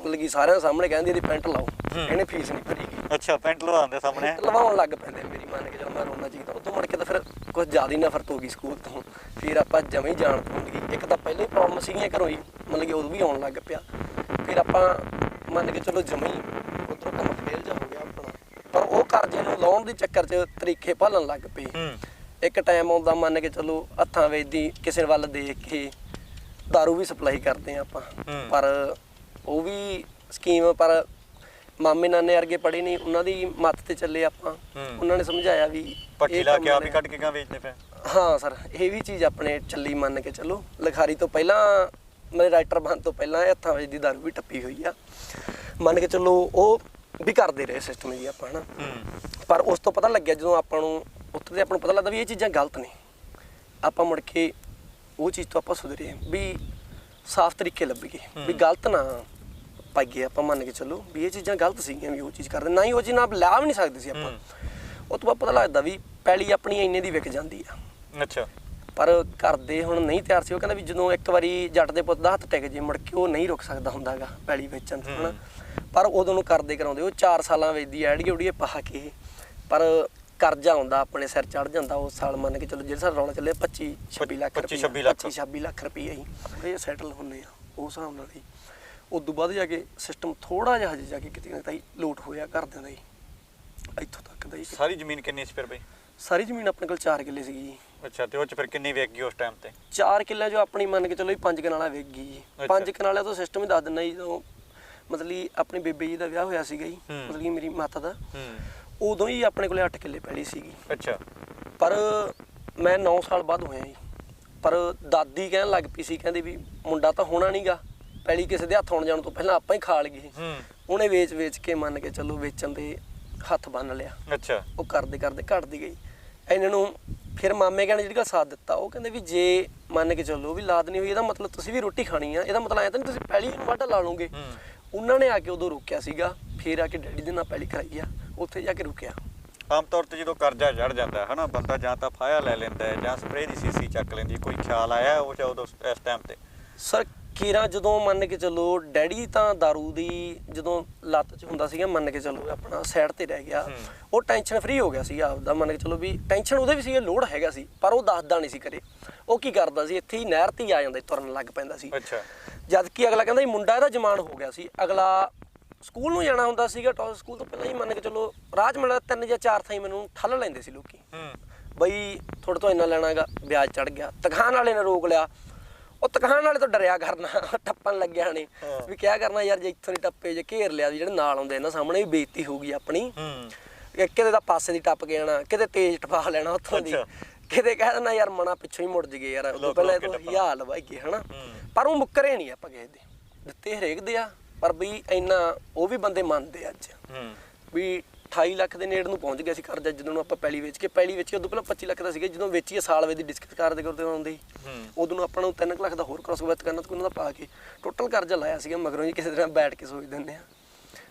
ਮਤਲਬ ਕਿ ਸਾਰਿਆਂ ਦੇ ਸਾਹਮਣੇ ਕਹਿੰਦੀ ਇਹਦੀ ਪੈਂਟ ਲਾਓ। ਇਹਨੇ ਫੀਸ ਨਹੀਂ ਭਰੀ। ਅੱਛਾ ਪੈਂਟ ਲਵਾਉਂਦੇ ਸਾਹਮਣੇ। ਲਵਾਉਣ ਲੱਗ ਪੈਂਦੇ ਮੇਰੀ ਮੰਨ ਕੇ ਜਦੋਂ ਮੈਂ ਰੋਣਾ ਚਾਹੀਦਾ ਉਦੋਂ ਮੁੜ ਕੇ ਤਾਂ ਫਿਰ ਕੁਝ ਜ਼ਿਆਦਾ ਹੀ ਨਫ਼ਰਤ ਹੋ ਗਈ ਸਕੂਲ ਤੋਂ। ਫਿਰ ਆਪਾਂ ਜਮੇ ਹੀ ਜਾਣ ਤੋਂ ਗਈ। ਇੱਕ ਤਾਂ ਪਹਿਲੇ ਪ੍ਰੋਬਲਮ ਸੀਗੀਆਂ ਘਰੋਂ ਹੀ। ਮਤਲਬ ਕਿ ਉਦੋਂ ਵੀ ਆਉਣ ਲੱਗ ਪਿਆ। ਫਿਰ ਆਪਾਂ ਮੰਨ ਕੇ ਚਲੋ ਜਮੇ ਹੀ ਉਧਰੋਂ ਕੰਮ ਫੇਲ ਜਾ ਹੋ ਗਿਆ ਆਪਣਾ। ਪਰ ਉਹ ਕਰਜ਼ੇ ਨੂੰ ਲਾਉਣ ਦੇ ਚੱਕਰ 'ਚ ਤਰੀਕੇ ਭਾਲਣ ਲੱਗ ਪਏ। ਇੱਕ ਟਾਈਮ ਆਉਂਦਾ ਮੰਨ ਕੇ ਚਲੋ ਹੱਥਾਂ ਵੇਚਦੀ ਕਿਸੇ ਵੱਲ ਦੇਖ ਕੇ दारू ਵੀ ਸਪਲਾਈ ਕਰਦੇ ਆ ਆਪਾਂ। ਪਰ ਉਹ ਵੀ ਸਕੀਮ ਪਰ ਮਾਮੇ ਨਾਨੇ ਵਰਗੇ ਪੜੇ ਨਹੀਂ ਉਹਨਾਂ ਦੀ ਮੱਤ ਤੇ ਚੱਲੇ ਆਪਾਂ। ਉਹਨਾਂ ਨੇ ਸਮਝਾਇਆ ਵੀ ਪੱਟੀ ਲਾ ਕੇ ਆਪ ਹੀ ਕੱਢ ਕੇ ਕਾਂ ਵੇਚਦੇ ਪਏ। ਹਾਂ ਸਰ ਇਹ ਵੀ ਚੀਜ਼ ਆਪਣੇ ਚੱਲੀ ਮੰਨ ਕੇ ਚੱਲੋ। ਲਿਖਾਰੀ ਤੋਂ ਪਹਿਲਾਂ ਮੇਰੇ ਰਾਈਟਰ ਬਣ ਤੋਂ ਪਹਿਲਾਂ ਇਹ ਹੱਥਾਂ ਵਿੱਚ ਦੀ ਦਾਰੂ ਵੀ ਟੱਪੀ ਹੋਈ ਆ। ਮੰਨ ਕੇ ਚੱਲੋ ਉਹ ਵੀ ਕਰਦੇ ਰਹੇ ਸਿਸਟਮ ਜੀ ਆਪਾਂ ਹਨਾ। ਪਰ ਉਸ ਤੋਂ ਪਤਾ ਲੱਗਿਆ ਜਦੋਂ ਆਪਾਂ ਨੂੰ ਉੱਥੇ ਤੇ ਆਪਾਂ ਨੂੰ ਪਤਾ ਲੱਗਦਾ ਵੀ ਇਹ ਚੀਜ਼ਾਂ ਗਲਤ ਨੇ। ਆਪਾਂ ਮੁੜ ਕੇ ਉਹ ਚੀਜ਼ ਤੋਂ ਆਪਾਂ ਸੁਧਰੀਏ ਵੀ ਸਾਫ਼ ਤਰੀਕੇ ਲੱਭੀਏ। ਵੀ। ਗਲਤ ਨਾ ਪਾਈਏ ਆਪਾਂ ਮੰਨ ਕੇ ਚੱਲੋ ਵੀ ਇਹ ਚੀਜ਼ਾਂ ਗਲਤ ਸੀਗੀਆਂ ਵੀ ਉਹ ਚੀਜ਼ ਕਰਦੇ ਨਾ ਹੀ ਉਹ ਚੀਜ਼ ਨਾਲ ਲਾ ਵੀ ਨਹੀਂ ਸਕਦੇ ਸੀ ਆਪਾਂ। ਉਹ ਤੋਂ ਬਾਅਦ ਪਤਾ ਲੱਗਦਾ ਵੀ ਪੈਲੀ ਆਪਣੀ ਇੰਨੇ ਦੀ ਵਿਕ ਜਾਂਦੀ ਆ। ਅੱਛਾ। ਪਰ ਘਰ ਦੇ ਹੁਣ ਨਹੀਂ ਤਿਆਰ ਸੀ ਉਹ ਕਹਿੰਦਾ ਵੀ ਜਦੋਂ ਇੱਕ ਵਾਰੀ ਜੱਟ ਦੇ ਪੁੱਤ ਦਾ ਹੱਥ ਟਿਕ ਜੇ ਮੁੜ ਕੇ ਉਹ ਨਹੀਂ ਰੁਕ ਸਕਦਾ ਹੁੰਦਾਗਾ ਪੈਲੀ ਵੇਚਣ ਤੋਂ ਹਨਾ। ਪਰ ਉਦੋਂ ਨੂੰ ਕਰਦੇ ਕਰਾਉਂਦੇ ਉਹ 4 ਸਾਲਾਂ ਵੇਚਦੀ ਐੜੀ ਉੜੀਏ ਪਾ ਕੇ ਪਰ ਕਰਜ਼ਾ ਆਉਂਦਾ ਆਪਣੇ ਸਿਰ ਚੜ ਜਾਂਦਾ ਉਸ ਸਾਲ ਮੰਨ ਕੇ ਚਲੋ ਜਿਹੜੇ ਸਾਲ ਰੌਲਾ ਚੱਲੇ 25 26 ਲੱਖ 25 ਰੁਪਈਆ, 26 ਲੱਖ। 25 26 ਲੱਖ ਰੁਪਏ ਹੀ। ਇਹ ਸੈਟਲ ਹੁੰਨੇ ਆ ਉਸ ਹਿਸਾਬ ਨਾਲ ਹੀ। ਉਦੋਂ ਬਾਅਦ ਜਾ ਕੇ ਸਿਸਟਮ ਥੋੜਾ ਜਿਹਾ ਹਜੇ ਜਾ ਕੇ ਕਿਤੇ ਨਾ ਕਿਤੇ ਲੋਟ ਹੋਇਆ ਘਰਦਿਆਂ ਦਾ ਹੀ। ਇੱਥੋਂ ਤੱਕ ਦਾ ਹੀ। ਸਾਰੀ ਜ਼ਮੀਨ ਕਿੰਨੀ ਸੀ ਫਿਰ ਬਈ? ਸਾਰੀ ਜ਼ਮੀਨ ਆਪਣੇ ਕੋਲ 4 ਕਿੱਲੇ ਸੀਗੀ ਜੀ। ਅੱਛਾ ਤੇ ਉਹ ਚ ਫਿਰ ਕਿੰਨੀ ਵੇਚ ਗਈ ਉਸ ਟਾਈਮ ਤੇ? ਚਾਰ ਕਿੱਲਿਆਂ ਜੋ ਆਪਣੀ ਮੰਨ ਕੇ ਚਲੋ ਜੀ ਪੰਜ ਕਨਾਲਾ ਵੇਚ ਗਈ ਜੀ। ਅੱਛਾ। ਪੰਜ ਕਨਾਲਿਆਂ ਤੋਂ ਸਿਸਟਮ ਹੀ ਦੱਸ ਦਿੰਦਾ ਜੀ ਜਦੋਂ ਮਤਲਬ ਆਪਣੀ ਬੇਬੇ ਜੀ ਦਾ ਵਿਆਹ ਹੋਇਆ ਸੀਗਾ ਜੀ। ਮਤਲਬ ਮੇਰੀ ਮਾਤਾ ਦਾ। ਹੂੰ। ਉਦੋਂ ਹੀ ਆਪਣੇ ਕੋਲੇ 8 ਕਿੱਲੇ ਪੈਲੀ ਸੀਗੀ। ਅੱਛਾ। ਪਰ ਮੈਂ 9 ਸਾਲ ਬਾਅਦ ਹੋਇਆ ਜੀ। ਪਰ ਦਾਦੀ ਕਹਿਣ ਲੱਗ ਪਈ ਸੀ ਕਹਿੰਦੀ ਵੀ ਮੁੰਡਾ ਤਾਂ ਹੋਣਾ ਨਹੀਂਗਾ ਪੈਲੀ ਕਿਸੇ ਦੇ ਹੱਥ ਆਉਣ ਜਾਣ ਤੋਂ ਪਹਿਲਾਂ ਆਪਾਂ ਹੀ ਖਾ ਲਈਏ। ਹੂੰ। ਉਹਨੇ ਵੇਚ ਵੇਚ ਕੇ ਮੰਨ ਕੇ ਚੱਲੋ ਵੇਚਣ ਦੇ ਹੱਥ ਬੰਨ ਲਿਆ। ਅੱਛਾ। ਉਹ ਕਰਦੇ ਕਰਦੇ ਘਟਦੀ ਗਈ। ਇਹਨਾਂ ਨੂੰ ਫਿਰ ਮਾਮੇ ਕਹਿੰਦੇ ਜਿਹੜੀ ਗੱਲ ਸਾਥ ਦਿੱਤਾ ਉਹ ਕਹਿੰਦੇ ਵੀ ਜੇ ਮੰਨ ਕੇ ਚੱਲੋ ਵੀ ਲਾਦ ਨਹੀਂ ਹੋਈ ਇਹਦਾ ਮਤਲਬ ਤੁਸੀਂ ਵੀ ਰੋਟੀ ਖਾਣੀ ਆ। ਇਹਦਾ ਮਤਲਬ ਐ ਤਾਂ ਨਹੀਂ ਤੁਸੀਂ ਪਹਿਲੀ ਨੂੰ ਵਾਢਾ ਲਾ ਲਓਗੇ। ਉਹਨਾਂ ਨੇ ਆ ਕੇ ਉਦੋਂ ਰੋਕਿਆ ਸੀਗਾ ਫਿਰ ਆ ਕੇ ਡੈਡੀ ਦੇ ਨਾਲ ਪਹਿਲੀ ਕਰਾਈ ਆ ਉੱਥੇ ਜਾ ਕੇ ਰੁਕਿਆ। ਆਮ ਤੌਰ ਤੇ ਜਦੋਂ ਕਰਜ਼ਾ ਚੜ ਜਾਂਦਾ ਹੈ ਹਨਾ ਬੰਦਾ ਜਾਂ ਤਾਂ ਫਾਇਆ ਲੈ ਲੈਂਦਾ ਹੈ ਜਾਂ ਸਪਰੇਅ ਦੀ ਸੀਸੀ ਚੱਕ ਲੈਂਦੀ। ਕੋਈ ਖਿਆਲ ਆਇਆ ਉਹ ਜਾਂ ਉਦੋਂ ਇਸ ਟਾਈਮ ਤੇ? ਸਰ ਕੀਰਾ ਜਦੋਂ ਮੰਨ ਕੇ ਚੱਲੋ ਡੈਡੀ ਤਾਂ दारू ਦੀ ਜਦੋਂ ਲੱਤ 'ਚ ਹੁੰਦਾ ਸੀਗਾ ਮੰਨ ਕੇ ਚੱਲੋ ਆਪਣਾ ਸਾਈਡ ਤੇ ਰਹਿ ਗਿਆ। ਉਹ ਟੈਨਸ਼ਨ ਫ੍ਰੀ ਹੋ ਗਿਆ ਸੀ ਆਪਦਾ ਮੰਨ ਕੇ ਚੱਲੋ ਵੀ ਟੈਨਸ਼ਨ ਉਹਦੇ ਵੀ ਸੀ ਲੋਡ ਹੈਗਾ ਸੀ ਪਰ ਉਹ ਦੱਸਦਾ ਨਹੀਂ ਸੀ ਕਰੇ ਉਹ ਕੀ ਕਰਦਾ ਸੀ ਇੱਥੇ ਹੀ ਨਹਿਰ ਤੇ ਆ ਜਾਂਦਾ ਤੁਰਨ ਲੱਗ ਪੈਂਦਾ ਸੀ। ਅੱਛਾ। ਜਦ ਕਿ ਅਗਲਾ ਕਹਿੰਦਾ ਜੀ ਮੁੰਡਾ ਇਹਦਾ ਜਮਾਨ ਹੋ ਗਿਆ ਸੀ। ਅਗਲਾ ਸਕੂਲ ਨੂੰ ਜਾਣਾ ਹੁੰਦਾ ਸੀਗਾ ਟੌਸ ਸਕੂਲ ਤੋਂ ਪਹਿਲਾਂ ਹੀ ਮੰਨ ਕੇ ਚੱਲੋ 'ਚ ਮਿਲਦਾ ਤਿੰਨ ਜਾਂ ਚਾਰ ਥਾਈ ਮੈਨੂੰ ਠੱਲ ਲੈਂਦੇ ਸੀ ਲੋਕੀ। ਹੂੰ। ਬਈ ਤੁਹਾਡੇ ਤੋਂ ਇੰਨਾ ਲੈਣਾਗਾ ਵਿਆਜ ਚੜ ਗਿਆ। ਤਖਾਨ ਵਾਲੇ ਨੇ ਰੋਕ ਲਿਆ। ਉਹ ਤਖਾਨ ਵਾਲੇ ਤੋਂ ਡਰਿਆ ਕਰਨਾ ਟੱਪਣ ਲੱਗਿਆ ਨੇ। ਵੀ ਕਿਆ ਕਰਨਾ ਯਾਰ ਜੇ ਇੱਥੋਂ ਦੀ ਟੱਪੇ ਜੇ ਘੇਰ ਲਿਆ ਵੀ ਜਿਹੜੇ ਨਾਲ ਆਉਂਦੇ ਇਹਨਾਂ ਸਾਹਮਣੇ ਵੀ ਬੇਇੱਜ਼ਤੀ ਹੋਊਗੀ ਆਪਣੀ ਕਿਤੇ ਦਾ ਪਾਸੇ ਦੀ ਟੱਪ ਕੇ ਆਣਾ ਕਿਤੇ ਤੇਜ਼ ਟਪਾ ਲੈਣਾ ਉੱਥੋਂ ਦੀ। ਕਿਤੇ ਕਹਿ ਦੇਣਾ ਯਾਰ ਮਣਾ ਪਿੱਛੋਂ ਹੀ ਮੁੜ ਜਗੇ ਯਾਰ ਲੋਕ ਪਹਿਲਾਂ ਇਹ ਟੱਪਣਾ। ਹਿਆ ਲਵਾਈਏ ਹਨਾ। ਪਰ ਉਹ ਮੁੱਕਰੇ ਨਹੀਂ ਆਪਾਂ ਕਿਸੇ ਦੇ ਦਿੱਤੇ ਹਰੇਕ ਦੇ ਆ ਪਰ ਬਈ ਇੰਨਾ ਉਹ ਵੀ ਬੰਦੇ ਮੰਨਦੇ ਅੱਜ ਹੂੰ ਵੀ 28 ਲੱਖ ਦੇ ਨੇੜ ਨੂੰ ਪਹੁੰਚ ਗਿਆ ਸੀ ਕਰਜ਼ਾ ਜਦੋਂ ਨੂੰ ਆਪਾਂ ਪੈਲੀ ਵੇਚ ਕੇ। ਪੈਲੀ ਵੇਚ ਕੇ ਉਦੋਂ ਪਹਿਲਾਂ 25 ਲੱਖ ਦਾ ਸੀਗਾ ਜਦੋਂ ਵੇਚੀਏ ਸਾਲ ਵੇ ਦੀ ਡਿਸਕਸ ਕਰਦੇ ਕਰਦੇ ਆਉਂਦੇ ਉਦੋਂ ਨੂੰ ਆਪਾਂ ਨੂੰ 3 ਲੱਖ ਦਾ ਹੋਰ ਕ੍ਰਾਸ ਵਿੱਚ ਕਰਨਾ ਤੇ ਉਹਨਾਂ ਦਾ ਪਾ ਕੇ ਟੋਟਲ ਕਰਜ਼ਾ ਲਾਇਆ ਸੀਗਾ ਮਗਰੋਂ ਜੀ ਕਿਸੇ ਤਰ੍ਹਾਂ ਬੈਠ ਕੇ ਸੋਚ ਦਿੰਦੇ ਆ।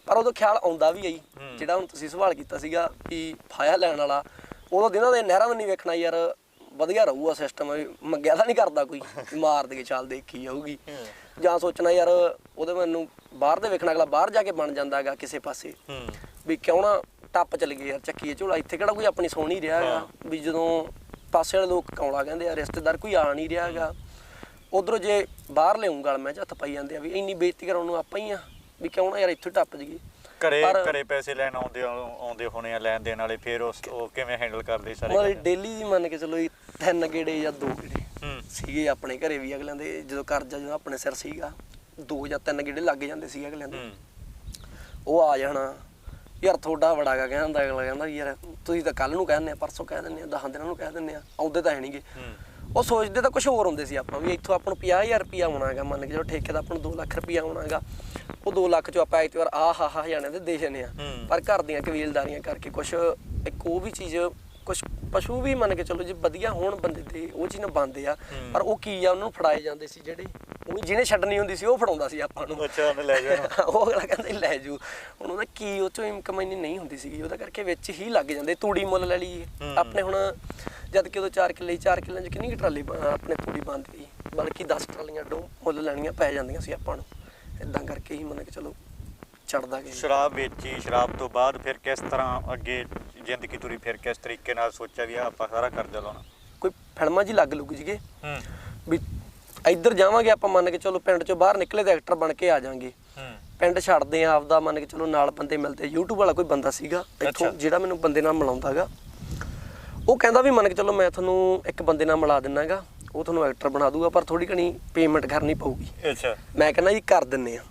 ਪਰ ਉਦੋਂ ਖਿਆਲ ਆਉਂਦਾ ਵੀ ਆਈ। ਜਿਹੜਾ ਹੁਣ ਤੁਸੀਂ ਸਵਾਲ ਕੀਤਾ ਸੀਗਾ ਵੀ ਫਾਇਆ ਲੈਣ ਵਾਲਾ ਉਦੋਂ ਦਿਨਾਂ ਦੇ ਨਹਿਰਾਂ ਨਹੀਂ ਵੇਖਣਾ ਯਾਰ ਵਧੀਆ ਰਹੂਗਾ ਸਿਸਟਮ ਮੰਗਿਆ ਤਾਂ ਨਹੀਂ ਕਰਦਾ ਕੋਈ ਮਾਰ ਦੇ ਕੇ ਚੱਲ ਦੇਖੀ ਜਾਊਗੀ। ਜਾਂ ਸੋਚਣਾ ਯਾਰ ਉਹਦੇ ਮੈਨੂੰ ਬਾਹਰ ਦੇ ਵੇਖਣਾ ਅਗਲਾ ਬਾਹਰ ਜਾ ਕੇ ਬਣ ਜਾਂਦਾਗਾ ਕਿਸੇ ਪਾਸੇ। ਵੀ ਕਿਉਂ ਨਾ ਟੱਪ ਚੱਲ ਗਏ ਯਾਰ ਚੱਕੀਏ ਝੋਲਾ ਇੱਥੇ ਕਿਹੜਾ ਕੋਈ ਆਪਣੀ ਸੋਣੀ ਹੀ ਰਿਹਾ ਹੈਗਾ। ਵੀ ਜਦੋਂ ਪਾਸੇ ਵਾਲੇ ਲੋਕ ਕੌਲਾ ਕਹਿੰਦੇ ਆ ਰਿਸ਼ਤੇਦਾਰ ਕੋਈ ਆ ਨਹੀਂ ਰਿਹਾ ਹੈਗਾ। ਉਧਰੋਂ ਜੇ ਬਾਹਰ ਲਿਆਉਂ ਗਲ ਮੈਂ ਹੱਥ ਪਾਈ ਜਾਂਦੇ ਆ ਵੀ ਇੰਨੀ ਬੇਇੱਜ਼ਤੀ ਕਰਾਉਣ ਨੂੰ ਆਪਾਂ ਹੀ ਆ। ਵੀ ਕਿਉਂ ਨਾ ਯਾਰ ਇੱਥੇ ਟੱਪ ਜੀਏ ਘਰੇ ਪਰ- ਘਰੇ ਪੈਸੇ ਲੈਣ ਆਉਂਦੇ ਆਉਂਦੇ ਹੋਣੇ ਆ ਲੈਣ ਦੇਣ ਵਾਲੇ ਫਿਰ ਉਸ ਉਹ ਕਿਵੇਂ ਹੈਂਡਲ ਕਰਦੇ ਸਾਰੇ ਮਤਲਬ? ਡੇਲੀ ਦੀ ਮੰਨ ਕੇ ਚੱਲੋ ਜੀ ਤਿੰਨ ਗੇੜੇ ਜਾਂ ਦੋ ਗੇੜੇ ਹੂੰ। ਸੀਗੇ ਆਪਣੇ ਘਰੇ ਵੀ ਅਗਲਿਆਂ ਦੇ ਜਦੋਂ ਕਰਜ਼ਾ ਜਦੋਂ ਆਪਣੇ ਸਿਰ ਸੀਗਾ ਦੋ ਜਾਂ ਤਿੰਨ ਗੇੜੇ ਲੱਗ ਜਾਂਦੇ ਸੀ ਅਗਲਿਆਂ ਦੇ। ਉਹ ਆ ਜਾਣਾ ਯਾਰ ਤੁਹਾਡਾ ਬੜਾਗਾ ਕਹਿੰਦਾ ਅਗਲਾ ਕਹਿੰਦਾ ਯਾਰ ਤੁਸੀਂ ਤਾਂ ਕੱਲ ਨੂੰ ਕਹਿੰਦੇ ਆ ਪਰਸੋਂ ਕਹਿ ਦਿੰਦੇ ਆ 10 ਦਿਨਾਂ ਨੂੰ ਕਹਿ ਦਿੰਦੇ ਆ ਆਉਂਦੇ ਤਾਂ ਹੈ ਨਹੀਂਗੇ ਹੂੰ। ਉਹ ਸੋਚਦੇ ਤਾਂ ਕੁਝ ਹੋਰ ਹੁੰਦੇ ਸੀ ਆਪਾਂ ਵੀ ਇੱਥੋਂ ਆਪਾਂ ਨੂੰ 50000 ਰੁਪਿਆ ਆਉਣਾਗਾ ਮੰਨ ਕੇ ਚਲੋ ਠੇਕੇ ਦਾ ਆਪਾਂ ਨੂੰ 2 ਲੱਖ ਰੁਪਿਆ ਆਉਣਾਗਾ ਉਹ 2 ਲੱਖ ਚੋਂ ਆਪਾਂ ਇੱਕ ਵਾਰ ਆ ਹਾ ਹਾ ਜਾਣੇ ਤੇ ਦੇ ਜਾਂਦੇ ਆ। ਪਰ ਘਰ ਦੀਆਂ ਕਬੀਲਦਾਰੀਆਂ ਕਰਕੇ ਕੁਝ ਇੱਕ ਉਹ ਵੀ ਚੀਜ਼ ਕੁਝ ਪਸ਼ੂ ਵੀ ਮੰਨ ਕੇ ਚਲੋ ਜੇ ਵਧੀਆ ਹੋਣ ਬੰਦੇ ਤੇ ਉਹ ਚੀਜ਼ ਨਾ ਬੰਦੇ ਆ। ਪਰ ਉਹ ਕੀ ਆ ਉਹਨਾਂ ਨੂੰ ਫੜਾਏ ਜਾਂਦੇ ਸੀ ਜਿਹੜੇ ਉਹ ਜਿਹਨੇ ਛੱਡਣੀ ਹੁੰਦੀ ਸੀ ਉਹ ਫੜਾਉਂਦਾ ਸੀ ਆਪਾਂ ਨੂੰ। ਅੱਛਾ ਉਹਨੇ ਲੈ ਜਾਣਾ। ਉਹ ਅਗਲਾ ਕਹਿੰਦਾ ਲੈ ਜੂ ਹੁਣ ਉਹਦਾ ਕੀ ਉਹ ਚੋਂ ਇਨਕਮ ਇੰਨੀ ਨਹੀਂ ਹੁੰਦੀ ਸੀਗੀ ਉਹਦਾ ਕਰਕੇ ਵਿੱਚ ਹੀ ਲੱਗ ਜਾਂਦੇ ਤੂੜੀ ਮੁੱਲ ਲੈ ਲਈਏ। ਆਪਣੇ ਹੁਣ ਜਦ ਕਿ ਉਦੋਂ 4 ਕਿੱਲੇ 4 ਕਿੱਲਿਆਂ 'ਚ ਕਿੰਨੀ ਕੁ ਟਰਾਲੀ ਬ- ਆਪਣੇ ਤੂੜੀ ਬੰਦੀ ਬਲਕਿ 10 ਟਰਾਲੀਆਂ ਡੋ ਮੁੱਲ ਲੈਣੀਆਂ ਪੈ ਜਾਂਦੀਆਂ ਸੀ ਆਪਾਂ ਨੂੰ। ਇਦਾਂ ਕਰਕੇ ਹੀ ਮੰਨ ਕੇ ਚਲੋ ਚੜਦਾ ਗਿਆ। ਸ਼ਰਾਬ ਵੇਚੀ ਸ਼ਰਾਬ ਤੋਂ ਬਾਅਦ ਫਿਰ ਕਿਸ ਤਰ੍ਹਾਂ ਅੱਗੇ ਜ਼ਿੰਦਗੀ ਤੁਰੀ ਫਿਰ ਕਿਸ ਤਰੀਕੇ ਨਾਲ ਸੋਚਿਆ ਵੀ ਆਹ ਆਪਾਂ ਸਾਰਾ ਕਰਜ਼ਾ ਲਾਉਣਾ? ਕੋਈ ਫਿਲਮਾਂ ਜੀ ਲੱਗ ਲੁੱਗ ਜੀਗੇ ਹੂੰ। ਵੀ ਇੱਧਰ ਜਾਵਾਂਗੇ ਆਪਾਂ ਮੰਨ ਕੇ ਚਲੋ ਪਿੰਡ 'ਚੋਂ ਬਾਹਰ ਨਿਕਲੇ ਤੇ ਐਕਟਰ ਬਣ ਕੇ ਆ ਜਾਾਂਗੇ। ਹੂੰ। ਪਿੰਡ ਛੱਡਦੇ ਆ ਆਪਦਾ ਮੰਨ ਕੇ ਚਲੋ ਨਾਲ ਬੰਦੇ ਮਿਲਦੇ। YouTube ਵਾਲਾ ਕੋਈ ਬੰਦਾ ਸੀਗਾ। ਇੱਥੋਂ ਅੱਛਾ। ਜਿਹੜਾ ਮੈਨੂੰ ਬੰਦੇ ਨਾਲ ਮਿਲਾਉਂਦਾਗਾ ਉਹ ਕਹਿੰਦਾ ਵੀ ਮੰਨ ਕੇ ਚਲੋ ਮੈਂ ਤੁਹਾਨੂੰ ਇੱਕ ਬੰਦੇ ਨਾਲ ਮਿਲਾ ਦਿੰਨਾਗਾ ਉਹ ਤੁਹਾਨੂੰ ਐਕਟਰ ਬਣਾ ਦੂਗਾ ਪਰ ਥੋੜੀ ਘਣੀ ਪੇਮੈਂਟ ਕਰਨੀ ਪਊਗੀ। ਅੱਛਾ। ਮੈਂ ਕਹਿੰਦਾ ਜੀ ਕਰ ਦਿੰਨੇ ਆ।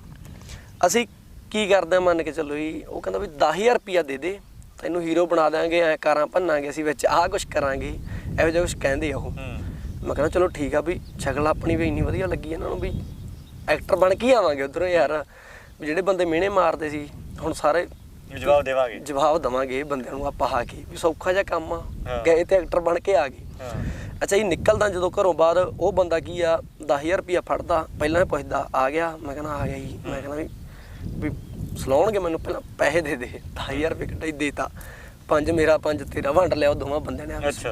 ਅਸੀਂ ਕੀ ਕਰਦੇ ਆ ਮੰਨ ਕੇ ਚੱਲੋ ਜੀ ਉਹ ਕਹਿੰਦਾ ਵੀ 10000 ਰੁਪਿਆ ਦੇ ਦੇ ਤੈਨੂੰ ਹੀਰੋ ਬਣਾ ਦਿਆਂਗੇ ਐ ਕਾਰਾਂ ਭੰਨਾਂਗੇ ਅਸੀਂ ਵਿੱਚ ਆਹ ਕੁਝ ਕਰਾਂਗੇ ਇਹੋ ਜਿਹਾ ਕੁਝ ਕਹਿੰਦੇ ਆ ਉਹ। ਮੈਂ ਕਹਿੰਦਾ ਚਲੋ ਠੀਕ ਆ ਵੀ ਸ਼ਕਲ ਆਪਣੀ ਵੀ ਇੰਨੀ ਵਧੀਆ ਲੱਗੀ ਇਹਨਾਂ ਨੂੰ ਵੀ ਐਕਟਰ ਬਣ ਕੇ ਆਵਾਂਗੇ ਉਧਰੋਂ ਯਾਰ ਜਿਹੜੇ ਬੰਦੇ ਮਿਹਣੇ ਮਾਰਦੇ ਸੀ ਹੁਣ ਸਾਰੇ ਜਵਾਬ ਦੇਵਾਂਗੇ। ਜਵਾਬ ਦਵਾਂਗੇ ਬੰਦਿਆਂ ਨੂੰ ਆਪਾਂ ਆ ਕੇ ਵੀ ਸੌਖਾ ਜਿਹਾ ਕੰਮ ਆ। ਗਏ ਤੇ ਐਕਟਰ ਬਣ ਕੇ ਆ ਗਏ। ਅੱਛਾ ਜੀ ਨਿਕਲਦਾ ਜਦੋਂ ਘਰੋਂ ਬਾਹਰ ਉਹ ਬੰਦਾ ਕੀ ਆ 10000 ਰੁਪਇਆ ਫੜਦਾ ਪਹਿਲਾਂ ਹੀ ਪੁੱਛਦਾ ਆ ਗਿਆ ਮੈਂ ਕਹਿੰਦਾ ਆ ਗਿਆ ਜੀ ਮੈਂ ਕਹਿੰਦਾ ਵੀ ਵੀ ਸਲਾਉਣਗੇ ਮੈਨੂੰ ਪਹਿਲਾਂ ਪੈਸੇ ਦੇ ਦੇ 10000 ਰੁਪਏ ਕੱਢਾ ਹੀ ਦੇਤਾ। ਪੰਜ ਮੇਰਾ ਪੰਜ ਤੇਰਾ ਵੰਡ ਲਿਆ ਉਹ ਦੋਵਾਂ ਬੰਦਿਆਂ ਨੇ ਵਿੱਚ।